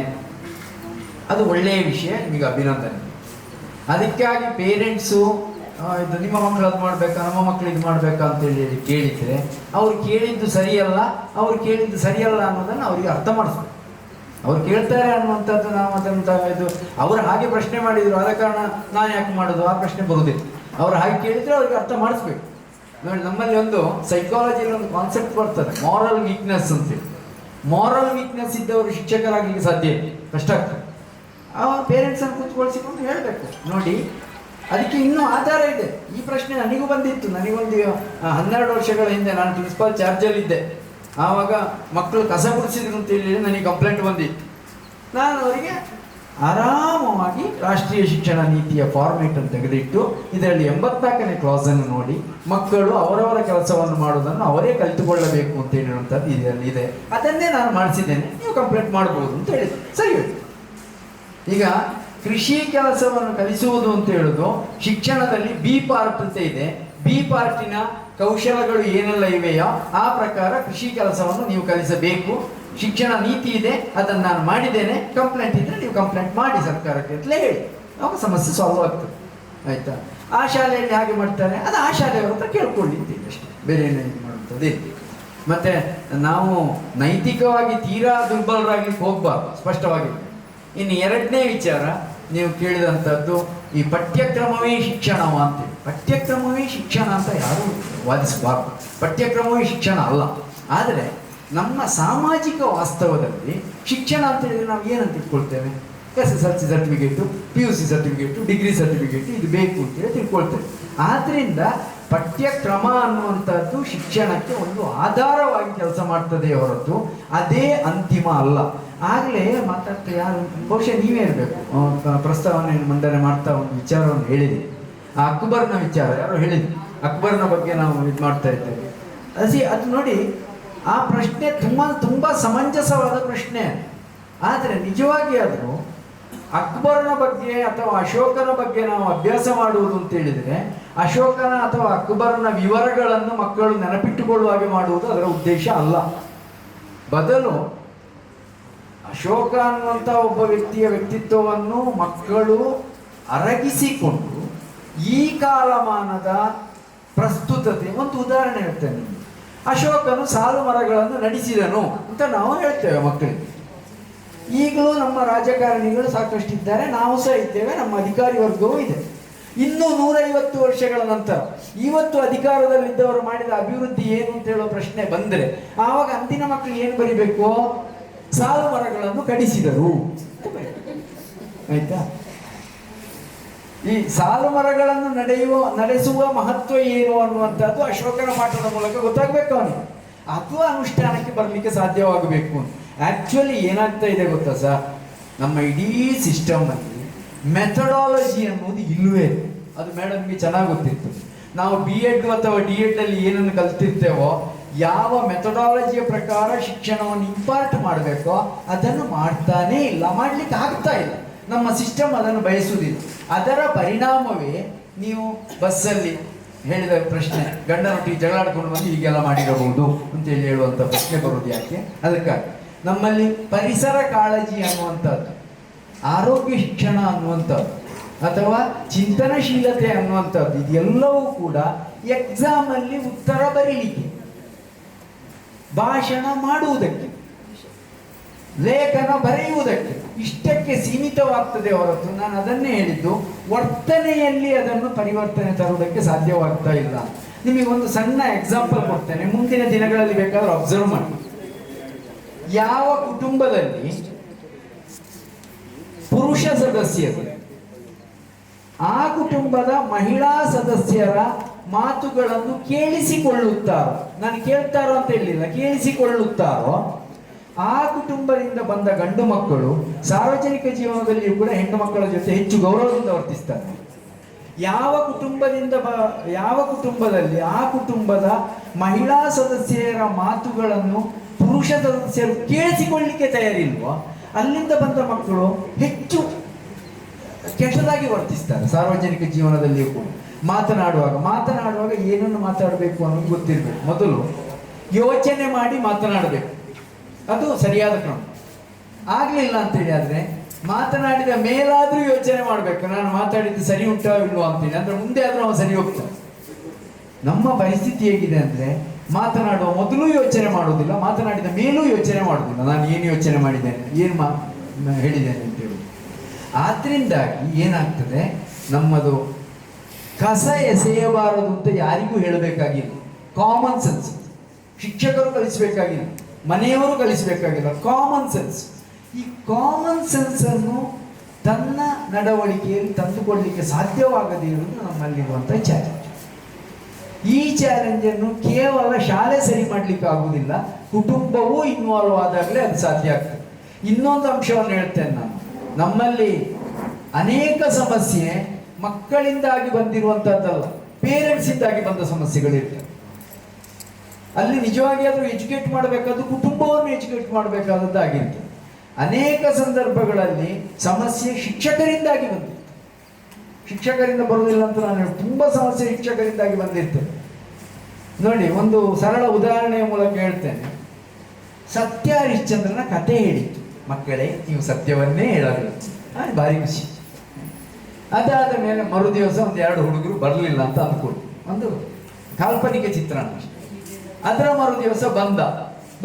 ಅದು ಒಳ್ಳೆಯ ವಿಷಯ, ನಿಮಗೆ ಅಭಿನಂದನೆ. ಅದಕ್ಕಾಗಿ ಪೇರೆಂಟ್ಸು ಇದು ನಿಮ್ಮ ಮಕ್ಕಳು ಅದು ಮಾಡಬೇಕಾ, ನಮ್ಮ ಮಕ್ಕಳು ಇದು ಮಾಡಬೇಕಾ ಅಂತೇಳಿ ಕೇಳಿದರೆ, ಅವ್ರು ಕೇಳಿದ್ದು ಸರಿಯಲ್ಲ, ಅವ್ರು ಕೇಳಿದ್ದು ಸರಿಯಲ್ಲ ಅನ್ನೋದನ್ನು ಅವರಿಗೆ ಅರ್ಥ ಮಾಡಿಸ್ಬೇಕು. ಅವ್ರು ಕೇಳ್ತಾರೆ ಅನ್ನುವಂಥದ್ದು ನಾವು ಅದನ್ನು ಇದು ಅವರು ಹಾಗೆ ಪ್ರಶ್ನೆ ಮಾಡಿದ್ರು, ಆದ ಕಾರಣ ನಾನು ಯಾಕೆ ಮಾಡೋದು? ಆ ಪ್ರಶ್ನೆ ಬರುವುದಿಲ್ಲ ಅವ್ರು ಹಾಗೆ ಕೇಳಿದರೆ ಅವ್ರಿಗೆ ಅರ್ಥ ಮಾಡಿಸ್ಬೇಕು. ನೋಡಿ, ನಮ್ಮಲ್ಲಿ ಒಂದು ಸೈಕಾಲಜಿಯಲ್ಲಿ ಒಂದು ಕಾನ್ಸೆಪ್ಟ್ ಬರ್ತದೆ ಮಾರಲ್ ವೀಕ್ನೆಸ್ ಅಂತೇಳಿ ಮಾರಲ್ ವೀಕ್ನೆಸ್ ಇದ್ದವರು ಶಿಕ್ಷಕರಾಗಲಿಕ್ಕೆ ಸಾಧ್ಯ ಇದೆ ಕಷ್ಟ ಆಗ್ತದೆ. ಆ ಪೇರೆಂಟ್ಸನ್ನು ಕೂತ್ಕೊಳಿಸಿಕೊಂಡು ಹೇಳಬೇಕು. ನೋಡಿ, ಅದಕ್ಕೆ ಇನ್ನೂ ಆಧಾರ ಇದೆ. ಈ ಪ್ರಶ್ನೆ ನನಗೂ ಬಂದಿತ್ತು. ನನಗೊಂದು ಹನ್ನೆರಡು ವರ್ಷಗಳ ಹಿಂದೆ ನಾನು ಪ್ರಿನ್ಸಿಪಾಲ್ ಚಾರ್ಜಲ್ಲಿದ್ದೆ ಆವಾಗ ಮಕ್ಕಳು ಕಸ ಗುಡಿಸಿದ್ರು ಅಂತ ಹೇಳಿ ನನಗೆ ಕಂಪ್ಲೇಂಟ್ ಬಂದಿತ್ತು. ನಾನು ಅವರಿಗೆ ಆರಾಮವಾಗಿ ರಾಷ್ಟ್ರೀಯ ಶಿಕ್ಷಣ ನೀತಿಯ ಫಾರ್ಮೇಟ್ ಅನ್ನು ತೆಗೆದಿಟ್ಟು ಇದರಲ್ಲಿ ಎಂಬತ್ನಾಲ್ಕನೇ ಕ್ಲಾಸನ್ನು ನೋಡಿ ಮಕ್ಕಳು ಅವರವರ ಕೆಲಸವನ್ನು ಮಾಡುವುದನ್ನು ಅವರೇ ಕಲಿತುಕೊಳ್ಳಬೇಕು ಅಂತ ಹೇಳುವಂಥದ್ದು ಇದರಲ್ಲಿ ಇದೆ. ಅದನ್ನೇ ನಾನು ಮಾಡಿಸಿದ್ದೇನೆ. ನೀವು ಕಂಪ್ಲೀಟ್ ಮಾಡ್ಬೋದು ಅಂತ ಹೇಳಿದೆ ಸರಿ ಈಗ ಕೃಷಿ ಕೆಲಸವನ್ನು ಕಲಿಸುವುದು ಅಂತ ಹೇಳುದು ಶಿಕ್ಷಣದಲ್ಲಿ ಬಿ ಪಾರ್ಟ್ ಅಂತ ಇದೆ. ಬಿ ಪಾರ್ಟಿನ ಕೌಶಲಗಳು ಏನೆಲ್ಲ ಇವೆಯೋ ಆ ಪ್ರಕಾರ ಕೃಷಿ ಕೆಲಸವನ್ನು ನೀವು ಕಲಿಸಬೇಕು. ಶಿಕ್ಷಣ ನೀತಿ ಇದೆ, ಅದನ್ನು ನಾನು ಮಾಡಿದ್ದೇನೆ ಕಂಪ್ಲೇಂಟ್ ಇದ್ರೆ ನೀವು ಕಂಪ್ಲೇಂಟ್ ಮಾಡಿ ಸರ್ಕಾರಕ್ಕೆ ಅಂತಲೇ ಹೇಳಿ. ಅವಾಗ ಸಮಸ್ಯೆ ಸಾಲ್ವ್ ಆಗ್ತದೆ. ಆಯ್ತಾ? ಆ ಶಾಲೆಯಲ್ಲಿ ಹಾಗೆ ಮಾಡ್ತಾರೆ. ಅದು ಆ ಶಾಲೆಯವ್ರ ಹತ್ರ ಕೇಳ್ಕೊಂಡಿದ್ದೀವಿ ಅಷ್ಟೇ. ಬೇರೆ ಏನೇನು ಮಾಡುತ್ತದೆ ಮತ್ತು ಮತ್ತೆ ನಾವು ನೈತಿಕವಾಗಿ ತೀರಾ ದುರ್ಬಲರಾಗಿ ಹೋಗಬಾರ್ದು, ಸ್ಪಷ್ಟವಾಗಿ. ಇನ್ನು ಎರಡನೇ ವಿಚಾರ, ನೀವು ಕೇಳಿದಂಥದ್ದು, ಈ ಪಠ್ಯಕ್ರಮವೇ ಶಿಕ್ಷಣವ ಅಂತೇಳಿ ಪಠ್ಯಕ್ರಮವೇ ಶಿಕ್ಷಣ ಅಂತ ಯಾರೂ ವಾದಿಸಬಾರ್ದು. ಪಠ್ಯಕ್ರಮವೇ ಶಿಕ್ಷಣ ಅಲ್ಲ. ಆದರೆ ನಮ್ಮ ಸಾಮಾಜಿಕ ವಾಸ್ತವದಲ್ಲಿ ಶಿಕ್ಷಣ ಅಂತ ಹೇಳಿದ್ರೆ ನಾವು ಏನಂತ ತಿಳ್ಕೊಳ್ತೇವೆ S S L C certificate P U C certificate degree certificate ಇದು ಬೇಕು ಅಂತೇಳಿ ತಿಳ್ಕೊಳ್ತೇವೆ. ಆದ್ದರಿಂದ ಪಠ್ಯಕ್ರಮ ಅನ್ನುವಂಥದ್ದು ಶಿಕ್ಷಣಕ್ಕೆ ಒಂದು ಆಧಾರವಾಗಿ ಕೆಲಸ ಮಾಡ್ತದೆ ಹೊರತು ಅದೇ ಅಂತಿಮ ಅಲ್ಲ. ಆಗಲೇ ಮಾತಾಡ್ತಾ ಯಾರು ಬಹುಶಃ ನೀವೇ ಇರಬೇಕು. ಪ್ರಸ್ತಾವನೆ ಮಂಡನೆ ಮಾಡ್ತಾ ಒಂದು ವಿಚಾರವನ್ನು ಹೇಳಿದೆ. ಆ ಅಕ್ಬರ್ನ ವಿಚಾರ, ಯಾರು ಹೇಳಿದ್ರು. ಅಕ್ಬರ್ನ ಬಗ್ಗೆ ನಾವು ಇದು ಮಾಡ್ತಾ ಇದ್ದೇವೆ. ಅಸಿ ಅದು ನೋಡಿ ಆ ಪ್ರಶ್ನೆ ತುಂಬ ತುಂಬ ಸಮಂಜಸವಾದ ಪ್ರಶ್ನೆ. ಆದರೆ ನಿಜವಾಗಿ ಆದರೂ ಅಕ್ಬರ್ನ ಬಗ್ಗೆ ಅಥವಾ ಅಶೋಕನ ಬಗ್ಗೆ ನಾವು ಅಭ್ಯಾಸ ಮಾಡುವುದು ಅಂತ ಹೇಳಿದರೆ, ಅಶೋಕನ ಅಥವಾ ಅಕ್ಬರ್ನ ವಿವರಗಳನ್ನು ಮಕ್ಕಳು ನೆನಪಿಟ್ಟುಕೊಳ್ಳುವ ಹಾಗೆ ಮಾಡುವುದು ಅದರ ಉದ್ದೇಶ ಅಲ್ಲ. ಬದಲು ಅಶೋಕ ಅನ್ನುವಂಥ ಒಬ್ಬ ವ್ಯಕ್ತಿಯ ವ್ಯಕ್ತಿತ್ವವನ್ನು ಮಕ್ಕಳು ಅರಗಿಸಿಕೊಂಡು ಈ ಕಾಲಮಾನದ ಪ್ರಸ್ತುತತೆ. ಒಂದು ಉದಾಹರಣೆ ಹೇಳ್ತೇನೆ. ಅಶೋಕನು ಸಾಲು ಮರಗಳನ್ನು ನಡೆಸಿದನು ಅಂತ ನಾವು ಹೇಳ್ತೇವೆ ಮಕ್ಕಳಿಗೆ ಈಗಲೂ ನಮ್ಮ ರಾಜಕಾರಣಿಗಳು ಸಾಕಷ್ಟು ಇದ್ದಾರೆ ನಾವು ಸಹ ಇದ್ದೇವೆ, ನಮ್ಮ ಅಧಿಕಾರಿ ವರ್ಗವೂ ಇದೆ. ಇನ್ನು ನೂರೈವತ್ತು ವರ್ಷಗಳ ನಂತರ, ಇವತ್ತು ಅಧಿಕಾರದಲ್ಲಿದ್ದವರು ಮಾಡಿದ ಅಭಿವೃದ್ಧಿ ಏನು ಅಂತ ಹೇಳೋ ಪ್ರಶ್ನೆ ಬಂದರೆ, ಆವಾಗ ಅಂದಿನ ಮಕ್ಕಳು ಏನು ಬರಿಬೇಕು? ಸಾಲು ಮರಗಳನ್ನು ಕಡಿಸಿದರು. ಆಯ್ತಾ? ಈ ಸಾಲು ಮರಗಳನ್ನು ನಡೆಯುವ, ನಡೆಸುವ ಮಹತ್ವ ಏನು ಅನ್ನುವಂಥದ್ದು ಅಶೋಕನ ಪಾಠದ ಮೂಲಕ ಗೊತ್ತಾಗಬೇಕು ಅವನಿಗೆ. ಅದು ಅನುಷ್ಠಾನಕ್ಕೆ ಬರಲಿಕ್ಕೆ ಸಾಧ್ಯವಾಗಬೇಕು ಆಕ್ಚುಲಿ ಏನಾಗ್ತಾ ಇದೆ ಗೊತ್ತಾ ಸರ್? ನಮ್ಮ ಇಡೀ ಸಿಸ್ಟಮ್ನಲ್ಲಿ ಮೆಥಡಾಲಜಿ ಅನ್ನೋದು ಇಲ್ಲವೇ? ಇಲ್ಲ. ಅದು ಮೇಡಮ್ಗೆ ಚೆನ್ನಾಗಿ ಗೊತ್ತಿತ್ತು. ನಾವು ಬಿ ಎಡ್ ಅಥವಾ ಡಿ ಎಡ್ ಅಲ್ಲಿ ಏನನ್ನು ಕಲ್ತಿರ್ತೇವೋ, ಯಾವ ಮೆಥಡಾಲಜಿಯ ಪ್ರಕಾರ ಶಿಕ್ಷಣವನ್ನು ಇಂಪಾರ್ಟ್ ಮಾಡಬೇಕೋ, ಅದನ್ನು ಮಾಡ್ತಾನೇ ಇಲ್ಲ, ಮಾಡ್ಲಿಕ್ಕೆ ಆಗ್ತಾ ಇಲ್ಲ. ನಮ್ಮ ಸಿಸ್ಟಮ್ ಅದನ್ನು ಬಯಸುವುದಿಲ್ಲ. ಅದರ ಪರಿಣಾಮವೇ ನೀವು ಬಸ್ಸಲ್ಲಿ ಹೇಳಿದ ಪ್ರಶ್ನೆ ಗಂಡನೊಟ್ಟಿಗೆ ಜಗಳಾಡ್ಕೊಂಡು ಬಂದು ಹೀಗೆಲ್ಲ ಮಾಡಿರಬಹುದು ಅಂತೇಳಿ ಹೇಳುವಂಥ ಪ್ರಶ್ನೆ ಬರೋದು ಯಾಕೆ? ಅದಕ್ಕಾಗಿ ನಮ್ಮಲ್ಲಿ ಪರಿಸರ ಕಾಳಜಿ ಅನ್ನುವಂಥದ್ದು, ಆರೋಗ್ಯ ಶಿಕ್ಷಣ ಅನ್ನುವಂಥದ್ದು, ಅಥವಾ ಚಿಂತನಶೀಲತೆ ಅನ್ನುವಂಥದ್ದು, ಇದೆಲ್ಲವೂ ಕೂಡ ಎಕ್ಸಾಮಲ್ಲಿ ಉತ್ತರ ಬರೀಲಿಕ್ಕೆ, ಭಾಷಣ ಮಾಡುವುದಕ್ಕೆ, ಲೇಖನ ಬರೆಯುವುದಕ್ಕೆ ಇಷ್ಟಕ್ಕೆ ಸೀಮಿತವಾಗ್ತದೆ ಹೊರತು ನಾನು ಅದನ್ನೇ ಹೇಳಿದ್ದು, ವರ್ತನೆಯಲ್ಲಿ ಅದನ್ನು ಪರಿವರ್ತನೆ ತರುವುದಕ್ಕೆ ಸಾಧ್ಯವಾಗ್ತಾ ಇಲ್ಲ. ನಿಮಗೆ ಒಂದು ಸಣ್ಣ ಎಕ್ಸಾಂಪಲ್ ಕೊಡ್ತೇನೆ. ಮುಂದಿನ ದಿನಗಳಲ್ಲಿ ಬೇಕಾದ್ರೆ ಅಬ್ಸರ್ವ್ ಮಾಡಿ. ಯಾವ ಕುಟುಂಬದಲ್ಲಿ ಪುರುಷ ಸದಸ್ಯರು, ಆ ಕುಟುಂಬದ ಮಹಿಳಾ ಸದಸ್ಯರ ಮಾತುಗಳನ್ನು ಕೇಳಿಸಿಕೊಳ್ಳುತ್ತಾರೋ, ನಾನು ಕೇಳ್ತಾರೋ ಅಂತ ಹೇಳಿಲ್ಲ, ಕೇಳಿಸಿಕೊಳ್ಳುತ್ತಾರೋ ಆ ಕುಟುಂಬದಿಂದ ಬಂದ ಗಂಡು ಮಕ್ಕಳು ಸಾರ್ವಜನಿಕ ಜೀವನದಲ್ಲಿಯೂ ಕೂಡ ಹೆಣ್ಣು ಮಕ್ಕಳ ಜೊತೆ ಹೆಚ್ಚು ಗೌರವದಿಂದ ವರ್ತಿಸ್ತಾರೆ. ಯಾವ ಕುಟುಂಬದಿಂದ ಬ, ಯಾವ ಕುಟುಂಬದಲ್ಲಿ ಆ ಕುಟುಂಬದ ಮಹಿಳಾ ಸದಸ್ಯರ ಮಾತುಗಳನ್ನು ಪುರುಷ ಸದಸ್ಯರು ಕೇಳಿಸಿಕೊಳ್ಳಿಕ್ಕೆ ತಯಾರಿಲ್ವೋ, ಅಲ್ಲಿಂದ ಬಂದ ಮಕ್ಕಳು ಹೆಚ್ಚು ಕೆಟ್ಟದಾಗಿ ವರ್ತಿಸ್ತಾರೆ ಸಾರ್ವಜನಿಕ ಜೀವನದಲ್ಲಿಯೂ ಕೂಡ. ಮಾತನಾಡುವಾಗ ಮಾತನಾಡುವಾಗ ಏನನ್ನು ಮಾತಾಡಬೇಕು ಅನ್ನೋದು ಗೊತ್ತಿರಬೇಕು. ಮೊದಲು ಯೋಚನೆ ಮಾಡಿ ಮಾತನಾಡಬೇಕು. ಅದು ಸರಿಯಾದ ಕ್ರಮ. ಆಗಲಿಲ್ಲ ಅಂತೇಳಿ ಆದರೆ ಮಾತನಾಡಿದ ಮೇಲಾದರೂ ಯೋಚನೆ ಮಾಡಬೇಕು. ನಾನು ಮಾತಾಡಿದ್ದು ಸರಿ ಉಂಟೋ ಇಲ್ವೋ ಅಂತೇಳಿ ಅಂದ್ರೆ ಮುಂದೆ ಆದರೂ ಅವನು ಸರಿ ಹೋಗ್ತಾನೆ. ನಮ್ಮ ಪರಿಸ್ಥಿತಿ ಹೇಗಿದೆ ಅಂದರೆ ಮಾತನಾಡುವ ಮೊದಲು ಯೋಚನೆ ಮಾಡುವುದಿಲ್ಲ, ಮಾತನಾಡಿದ ಮೇಲೂ ಯೋಚನೆ ಮಾಡುವುದಿಲ್ಲ. ನಾನು ಏನು ಯೋಚನೆ ಮಾಡಿದ್ದೇನೆ ಏನು ಮಾ ಅಂತ ಹೇಳಿದ್ದೇನೆ ಅಂತೇಳಿ ಆದ್ರಿಂದಾಗಿ ಏನಾಗ್ತದೆ? ನಮ್ಮದು ಕಸ ಎಸೆಯಬಾರದು ಅಂತ ಯಾರಿಗೂ ಹೇಳಬೇಕಾಗಿಲ್ಲ. ಕಾಮನ್ ಸೆನ್ಸ್ ಶಿಕ್ಷಕರು ಕಲಿಸಬೇಕಾಗಿಲ್ಲ. ಮನೆಯವರು ಕಲಿಸಬೇಕಾಗಿಲ್ಲ. ಕಾಮನ್ ಸೆನ್ಸ್ ಈ ಕಾಮನ್ ಸೆನ್ಸ್ ಅನ್ನು ತನ್ನ ನಡವಳಿಕೆಯಲ್ಲಿ ತಂದುಕೊಳ್ಳಲಿಕ್ಕೆ ಸಾಧ್ಯವಾಗದೇ ಇರುವುದು ನಮ್ಮಲ್ಲಿರುವಂಥ ಚಾಲೆಂಜ್ ಈ ಚಾಲೆಂಜನ್ನು ಕೇವಲ ಶಾಲೆ ಸರಿ ಮಾಡಲಿಕ್ಕೆ ಆಗುವುದಿಲ್ಲ. ಕುಟುಂಬವೂ ಇನ್ವಾಲ್ವ್ ಆದಾಗಲೇ ಅದು ಸಾಧ್ಯ ಆಗ್ತದೆ. ಇನ್ನೊಂದು ಅಂಶವನ್ನು ಹೇಳ್ತೇನೆ ನಾನು. ನಮ್ಮಲ್ಲಿ ಅನೇಕ ಸಮಸ್ಯೆ ಮಕ್ಕಳಿಂದಾಗಿ ಬಂದಿರುವಂಥದ್ದಲ್ಲ ಪೇರೆಂಟ್ಸಿಂದಾಗಿ ಬಂದ ಸಮಸ್ಯೆಗಳಿರ್ತವೆ. ಅಲ್ಲಿ ನಿಜವಾಗಿ ಆದರೂ ಎಜುಕೇಟ್ ಮಾಡಬೇಕಾದ್ದು ಕುಟುಂಬವನ್ನು ಎಜುಕೇಟ್ ಮಾಡಬೇಕಾದದ್ದಾಗಿತ್ತು. ಅನೇಕ ಸಂದರ್ಭಗಳಲ್ಲಿ ಸಮಸ್ಯೆ ಶಿಕ್ಷಕರಿಂದಾಗಿ ಬಂದಿತ್ತು. ಶಿಕ್ಷಕರಿಂದ ಬರುವುದಿಲ್ಲ ಅಂತ ನಾನು ತುಂಬ ಸಮಸ್ಯೆ ಶಿಕ್ಷಕರಿಂದಾಗಿ ಬಂದಿತ್ತು. ನೋಡಿ, ಒಂದು ಸರಳ ಉದಾಹರಣೆಯ ಮೂಲಕ ಹೇಳ್ತೇನೆ. ಸತ್ಯ ಹರಿಶ್ಚಂದ್ರನ ಕತೆ ಹೇಳಿತ್ತು. ಮಕ್ಕಳೇ, ನೀವು ಸತ್ಯವನ್ನೇ ಹೇಳಬೇಕು ಭಾರಿ ಖುಷಿ. ಅದಾದ ಮೇಲೆ ಮರುದಿವಸ ಒಂದು ಎರಡು ಹುಡುಗರು ಬರಲಿಲ್ಲ ಅಂತ ಅಂದ್ಕೊಂಡು ಒಂದು ಕಾಲ್ಪನಿಕ ಚಿತ್ರಣ. ಅದರ ಮರು ದಿವಸ ಬಂದ.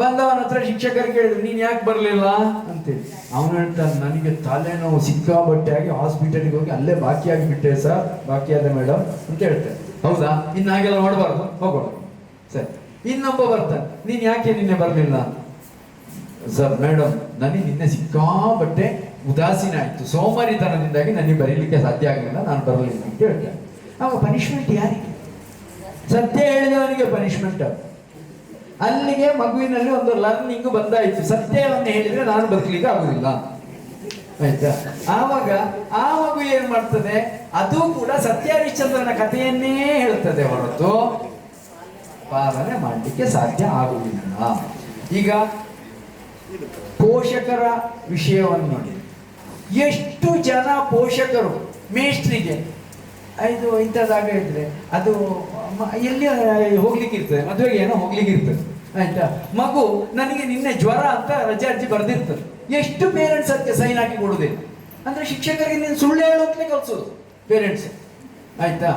ಬಂದವನ ಹತ್ರ ಶಿಕ್ಷಕರು ಕೇಳಿದ್ರು ನೀನು ಯಾಕೆ ಬರಲಿಲ್ಲ? ಅಂತೇಳಿ. ಅವನು ಹೇಳ್ತಾನೆ, ನನಗೆ ತಲೆನೋವು ಸಿಕ್ಕಾಬಟ್ಟೆ ಆಗಿ ಹಾಸ್ಪಿಟಲ್ಗೆ ಹೋಗಿ ಅಲ್ಲೇ ಬಾಕಿಯಾಗಿ ಬಿಟ್ಟೆ ಸರ್ ಬಾಕಿಯಾದ ಮೇಡಮ್ ಅಂತ ಹೇಳ್ತಾರೆ ಹೌದಾ? ಇನ್ನು ಹಾಗೆಲ್ಲ ನೋಡಬಾರ್ದು? ಹೋಗೋಣ. ಸರಿ. ಇನ್ನೊಬ್ಬ ಬರ್ತಾನೆ, ನೀನು ಯಾಕೆ ನಿನ್ನೆ ಬರಲಿಲ್ಲ? ಸರ್ ಮೇಡಮ್ ನನಗೆ ನಿನ್ನೆ ಸಿಕ್ಕಾಬಟ್ಟೆ ಉದಾಸೀನ ಆಯಿತು. ಸೋಮಾರಿತನದಿಂದಾಗಿ ನನಗೆ ಬರೀಲಿಕ್ಕೆ ಸಾಧ್ಯ ಆಗಲಿಲ್ಲ, ನಾನು ಬರಲಿಲ್ಲ ಅಂತ ಹೇಳ್ತೇನೆ. ಆವಾಗ ಪನಿಷ್ಮೆಂಟ್ ಯಾರಿಗೆ? ಸತ್ಯ ಹೇಳಿದವನಿಗೆ ಪನಿಷ್ಮೆಂಟ್ ಅಲ್ಲಿಗೆ ಮಗುವಿನಲ್ಲಿ ಒಂದು ಲರ್ನಿಂಗ್ ಬಂದಾಯಿತು. ಸತ್ಯವನ್ನು ಹೇಳಿದ್ರೆ ನಾನು ಬದುಕಲಿಕ್ಕೆ ಆಗುದಿಲ್ಲ. ಆಯ್ತಾ? ಆವಾಗ ಆ ಮಗು ಏನ್ ಮಾಡ್ತದೆ? ಅದು ಕೂಡ ಸತ್ಯ ಹರಿಶ್ಚಂದ್ರನ ಕಥೆಯನ್ನೇ ಹೇಳ್ತದೆ ಹೊರತು ಪಾಲನೆ ಮಾಡಲಿಕ್ಕೆ ಸಾಧ್ಯ ಆಗುವುದಿಲ್ಲ. ಈಗ ಪೋಷಕರ ವಿಷಯವನ್ನು ನೋಡಿ. ಎಷ್ಟು ಜನ ಪೋಷಕರು ಮೇಷ್ಟ್ರಿಗೆ? ಇದು ಇಂಥದ್ದಾಗ ಇದ್ರೆ ಅದು ಎಲ್ಲಿ ಹೋಗ್ಲಿಕ್ಕೆ ಇರ್ತದೆ? ಮದುವೆಗೆ ಏನೋ ಹೋಗ್ಲಿಕ್ಕೆ ಇರ್ತದೆ. ಆಯ್ತಾ? ಮಗು ನನಗೆ ನಿನ್ನೆ ಜ್ವರ ಅಂತ ರಜೆ ಅರ್ಜಿ ಬರ್ದಿರ್ತದೆ. ಎಷ್ಟು ಪೇರೆಂಟ್ಸ್ ಅದಕ್ಕೆ ಸೈನ್ ಹಾಕಿ ಕೊಡುದಿಲ್ಲ ಅಂದ್ರೆ ಶಿಕ್ಷಕರಿಗೆ ನೀನು ಸುಳ್ಳು ಹೇಳೋಕ್ಲೇ ಕಲ್ಸೋದು ಪೇರೆಂಟ್ಸ್ ಆಯ್ತಾ?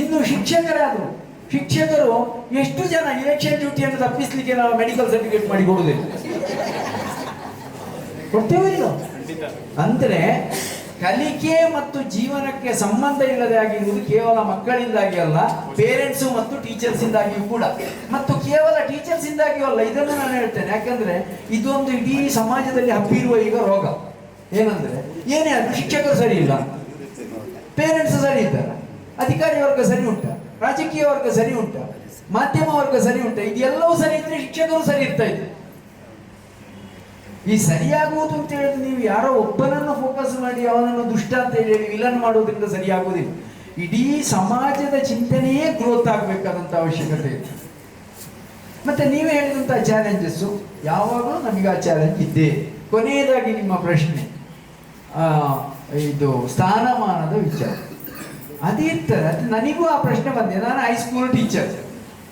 ಇನ್ನು ಶಿಕ್ಷಕರಾದ್ರು ಶಿಕ್ಷಕರು ಎಷ್ಟು ಜನ ಇಲೆಕ್ಷನ್ ಡ್ಯೂಟಿಯನ್ನು ತಪ್ಪಿಸ್ಲಿಕ್ಕೆ ನಾವು ಮೆಡಿಕಲ್ ಸರ್ಟಿಫಿಕೇಟ್ ಮಾಡಿ ಕೊಡುದಿಲ್ಲ ಕೊಡ್ತೇವೆ ಇಲ್ಲ ಅಂದ್ರೆ ಕಲಿಕೆ ಮತ್ತು ಜೀವನಕ್ಕೆ ಸಂಬಂಧ ಇಲ್ಲದೆ ಆಗಿರುವುದು ಕೇವಲ ಮಕ್ಕಳಿಂದಾಗಿ ಅಲ್ಲ ಪೇರೆಂಟ್ಸು ಮತ್ತು ಟೀಚರ್ಸ್ ಇಂದಾಗಿಯೂ ಕೂಡ. ಮತ್ತು ಕೇವಲ ಟೀಚರ್ಸ್ ಇಂದಾಗಿಯೂ ಅಲ್ಲ, ಇದನ್ನು ನಾನು ಹೇಳ್ತೇನೆ. ಯಾಕಂದ್ರೆ ಇದೊಂದು ಇಡೀ ಸಮಾಜದಲ್ಲಿ ಹಬ್ಬಿರುವ ಈಗ ರೋಗ. ಏನಂದ್ರೆ, ಏನೇ ಅದು ಶಿಕ್ಷಕರು ಸರಿ ಇಲ್ಲ ಪೇರೆಂಟ್ಸ್ ಸರಿ ಇದ್ದಾರ, ಅಧಿಕಾರಿ ವರ್ಗ ಸರಿ ಉಂಟ, ರಾಜಕೀಯ ವರ್ಗ ಸರಿ ಉಂಟ, ಮಾಧ್ಯಮ ವರ್ಗ ಸರಿ ಉಂಟ, ಇದೆಲ್ಲವೂ ಸರಿ ಇದ್ರೆ ಶಿಕ್ಷಕರು ಸರಿ ಇರ್ತಾ ಇದ್ರು. ಈ ಸರಿಯಾಗುವುದು ಅಂತ ಹೇಳಿದ್ರೆ ನೀವು ಯಾರೋ ಒಬ್ಬನನ್ನು ಫೋಕಸ್ ಮಾಡಿ ಅವನನ್ನು ದುಷ್ಟ ಅಂತ ಹೇಳಿ ವಿಲನ್ ಮಾಡೋದ್ರಿಂದ ಸರಿಯಾಗುವುದಿಲ್ಲ. ಇಡೀ ಸಮಾಜದ ಚಿಂತನೆಯೇ ಗ್ರೋತ್ ಆಗಬೇಕಾದಂಥ ಅವಶ್ಯಕತೆ ಇದೆ. ಮತ್ತೆ ನೀವೇ ಹೇಳಿದಂಥ ಚಾಲೆಂಜಸ್ಸು ಯಾವಾಗಲೂ ನಮಗೆ ಆ ಚಾಲೆಂಜ್ ಇದ್ದೇ ಇದೆ. ಕೊನೆಯದಾಗಿ ನಿಮ್ಮ ಪ್ರಶ್ನೆ ಇದು ಸ್ಥಾನಮಾನದ ವಿಚಾರ. ಅದಿರ್ತದೆ ಅದು ನನಗೂ ಆ ಪ್ರಶ್ನೆ ಬಂದಿದೆ. ನಾನು ಹೈಸ್ಕೂಲ್ ಟೀಚರ್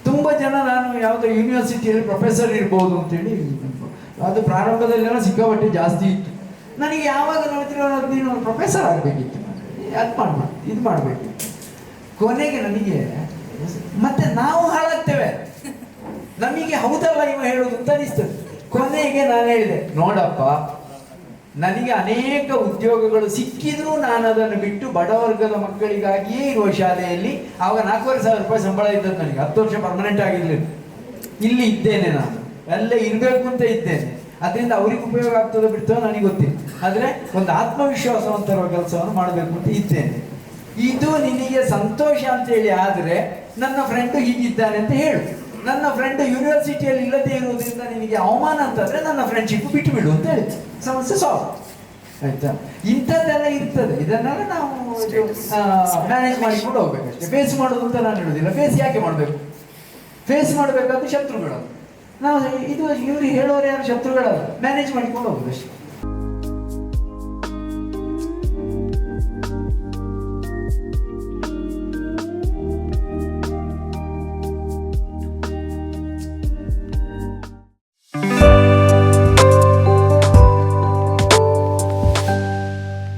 ತುಂಬ ಜನ ನಾನು ಯಾವುದೋ ಯೂನಿವರ್ಸಿಟಿಯಲ್ಲಿ ಪ್ರೊಫೆಸರ್ ಇರ್ಬೋದು ಅಂತೇಳಿ ಅದು ಪ್ರಾರಂಭದಲ್ಲೆಲ್ಲ ಸಿಕ್ಕಾಪಟ್ಟೆ ಜಾಸ್ತಿ ಇತ್ತು. ನನಗೆ ಯಾವಾಗ ನೋಡ್ತಿರೋ ನೀನು ಪ್ರೊಫೆಸರ್ ಆಗಬೇಕಿತ್ತು. ಅದು ಮಾಡ್ಬೇಕು ಇದು ಮಾಡಬೇಕು. ಕೊನೆಗೆ ನನಗೆ ಮತ್ತೆ ನಾವು ಹಾಳಾಗ್ತೇವೆ. ನಮಗೆ ಹೌದಲ್ಲ ಇವ ಹೇಳೋದು ಅಂತ ಅನಿಸ್ತದೆ. ಕೊನೆಗೆ ನಾನು ಹೇಳಿದೆ, ನೋಡಪ್ಪ, ನನಗೆ ಅನೇಕ ಉದ್ಯೋಗಗಳು ಸಿಕ್ಕಿದ್ರೂ ನಾನು ಅದನ್ನು ಬಿಟ್ಟು ಬಡವರ್ಗದ ಮಕ್ಕಳಿಗಾಗಿಯೇ ಇರುವ ಶಾಲೆಯಲ್ಲಿ ಆವಾಗ ನಾಲ್ಕೂವರೆ ಸಾವಿರ ರೂಪಾಯಿ ಸಂಬಳ ಇದ್ದದ್ದು ನನಗೆ. ಹತ್ತು ವರ್ಷ ಪರ್ಮನೆಂಟ್ ಆಗಿರಲಿಲ್ಲ. ಇಲ್ಲಿ ಇದ್ದೇನೆ ನಾನು. ಅಲ್ಲೇ ಇರಬೇಕು ಅಂತ ಇದ್ದೇನೆ. ಅದರಿಂದ ಅವ್ರಿಗೆ ಉಪಯೋಗ ಆಗ್ತದೋ ಬಿಡ್ತೋ ನನಗೆ ಗೊತ್ತಿಲ್ಲ. ಆದರೆ ಒಂದು ಆತ್ಮವಿಶ್ವಾಸವನ್ನು ತರುವ ಕೆಲಸವನ್ನು ಮಾಡಬೇಕು ಅಂತ ಇದ್ದೇನೆ. ಇದು ನಿನಗೆ ಸಂತೋಷ ಅಂತ ಹೇಳಿ ಆದರೆ ನನ್ನ ಫ್ರೆಂಡ್ ಹೀಗಿದ್ದಾನೆ ಅಂತ ಹೇಳು. ನನ್ನ ಫ್ರೆಂಡ್ ಯೂನಿವರ್ಸಿಟಿಯಲ್ಲಿ ಇಲ್ಲದೆ ಇರುವುದರಿಂದ ನಿನಗೆ ಅವಮಾನ ಅಂತಂದ್ರೆ ನನ್ನ ಫ್ರೆಂಡ್ಶಿಪ್ ಬಿಟ್ಟು ಬಿಡು ಅಂತ ಹೇಳಿ. ಸಮಸ್ಯೆ ಸಾಲ್ವ್ ಆಯ್ತಾ? ಇಂಥದ್ದೆಲ್ಲ ಇರ್ತದೆ. ಇದನ್ನೆಲ್ಲ ನಾವು ಮ್ಯಾನೇಜ್ ಮಾಡಿಕೊಂಡು ಹೋಗ್ಬೇಕಷ್ಟೇ ಫೇಸ್ ಮಾಡೋದು ಅಂತ ನಾನು ಹೇಳುದಿಲ್ಲ. ಫೇಸ್ ಯಾಕೆ ಮಾಡಬೇಕು? ಫೇಸ್ ಮಾಡಬೇಕಾದ ಶತ್ರುಗಳು. ನಾವು ಇದು ಇವರು ಹೇಳೋರು ಯಾರು ಶತ್ರುಗಳು ಮ್ಯಾನೇಜ್ ಮಾಡಿಕೊಂಡು ಹೋಗ್ಬೇಕು ಅಷ್ಟೇ.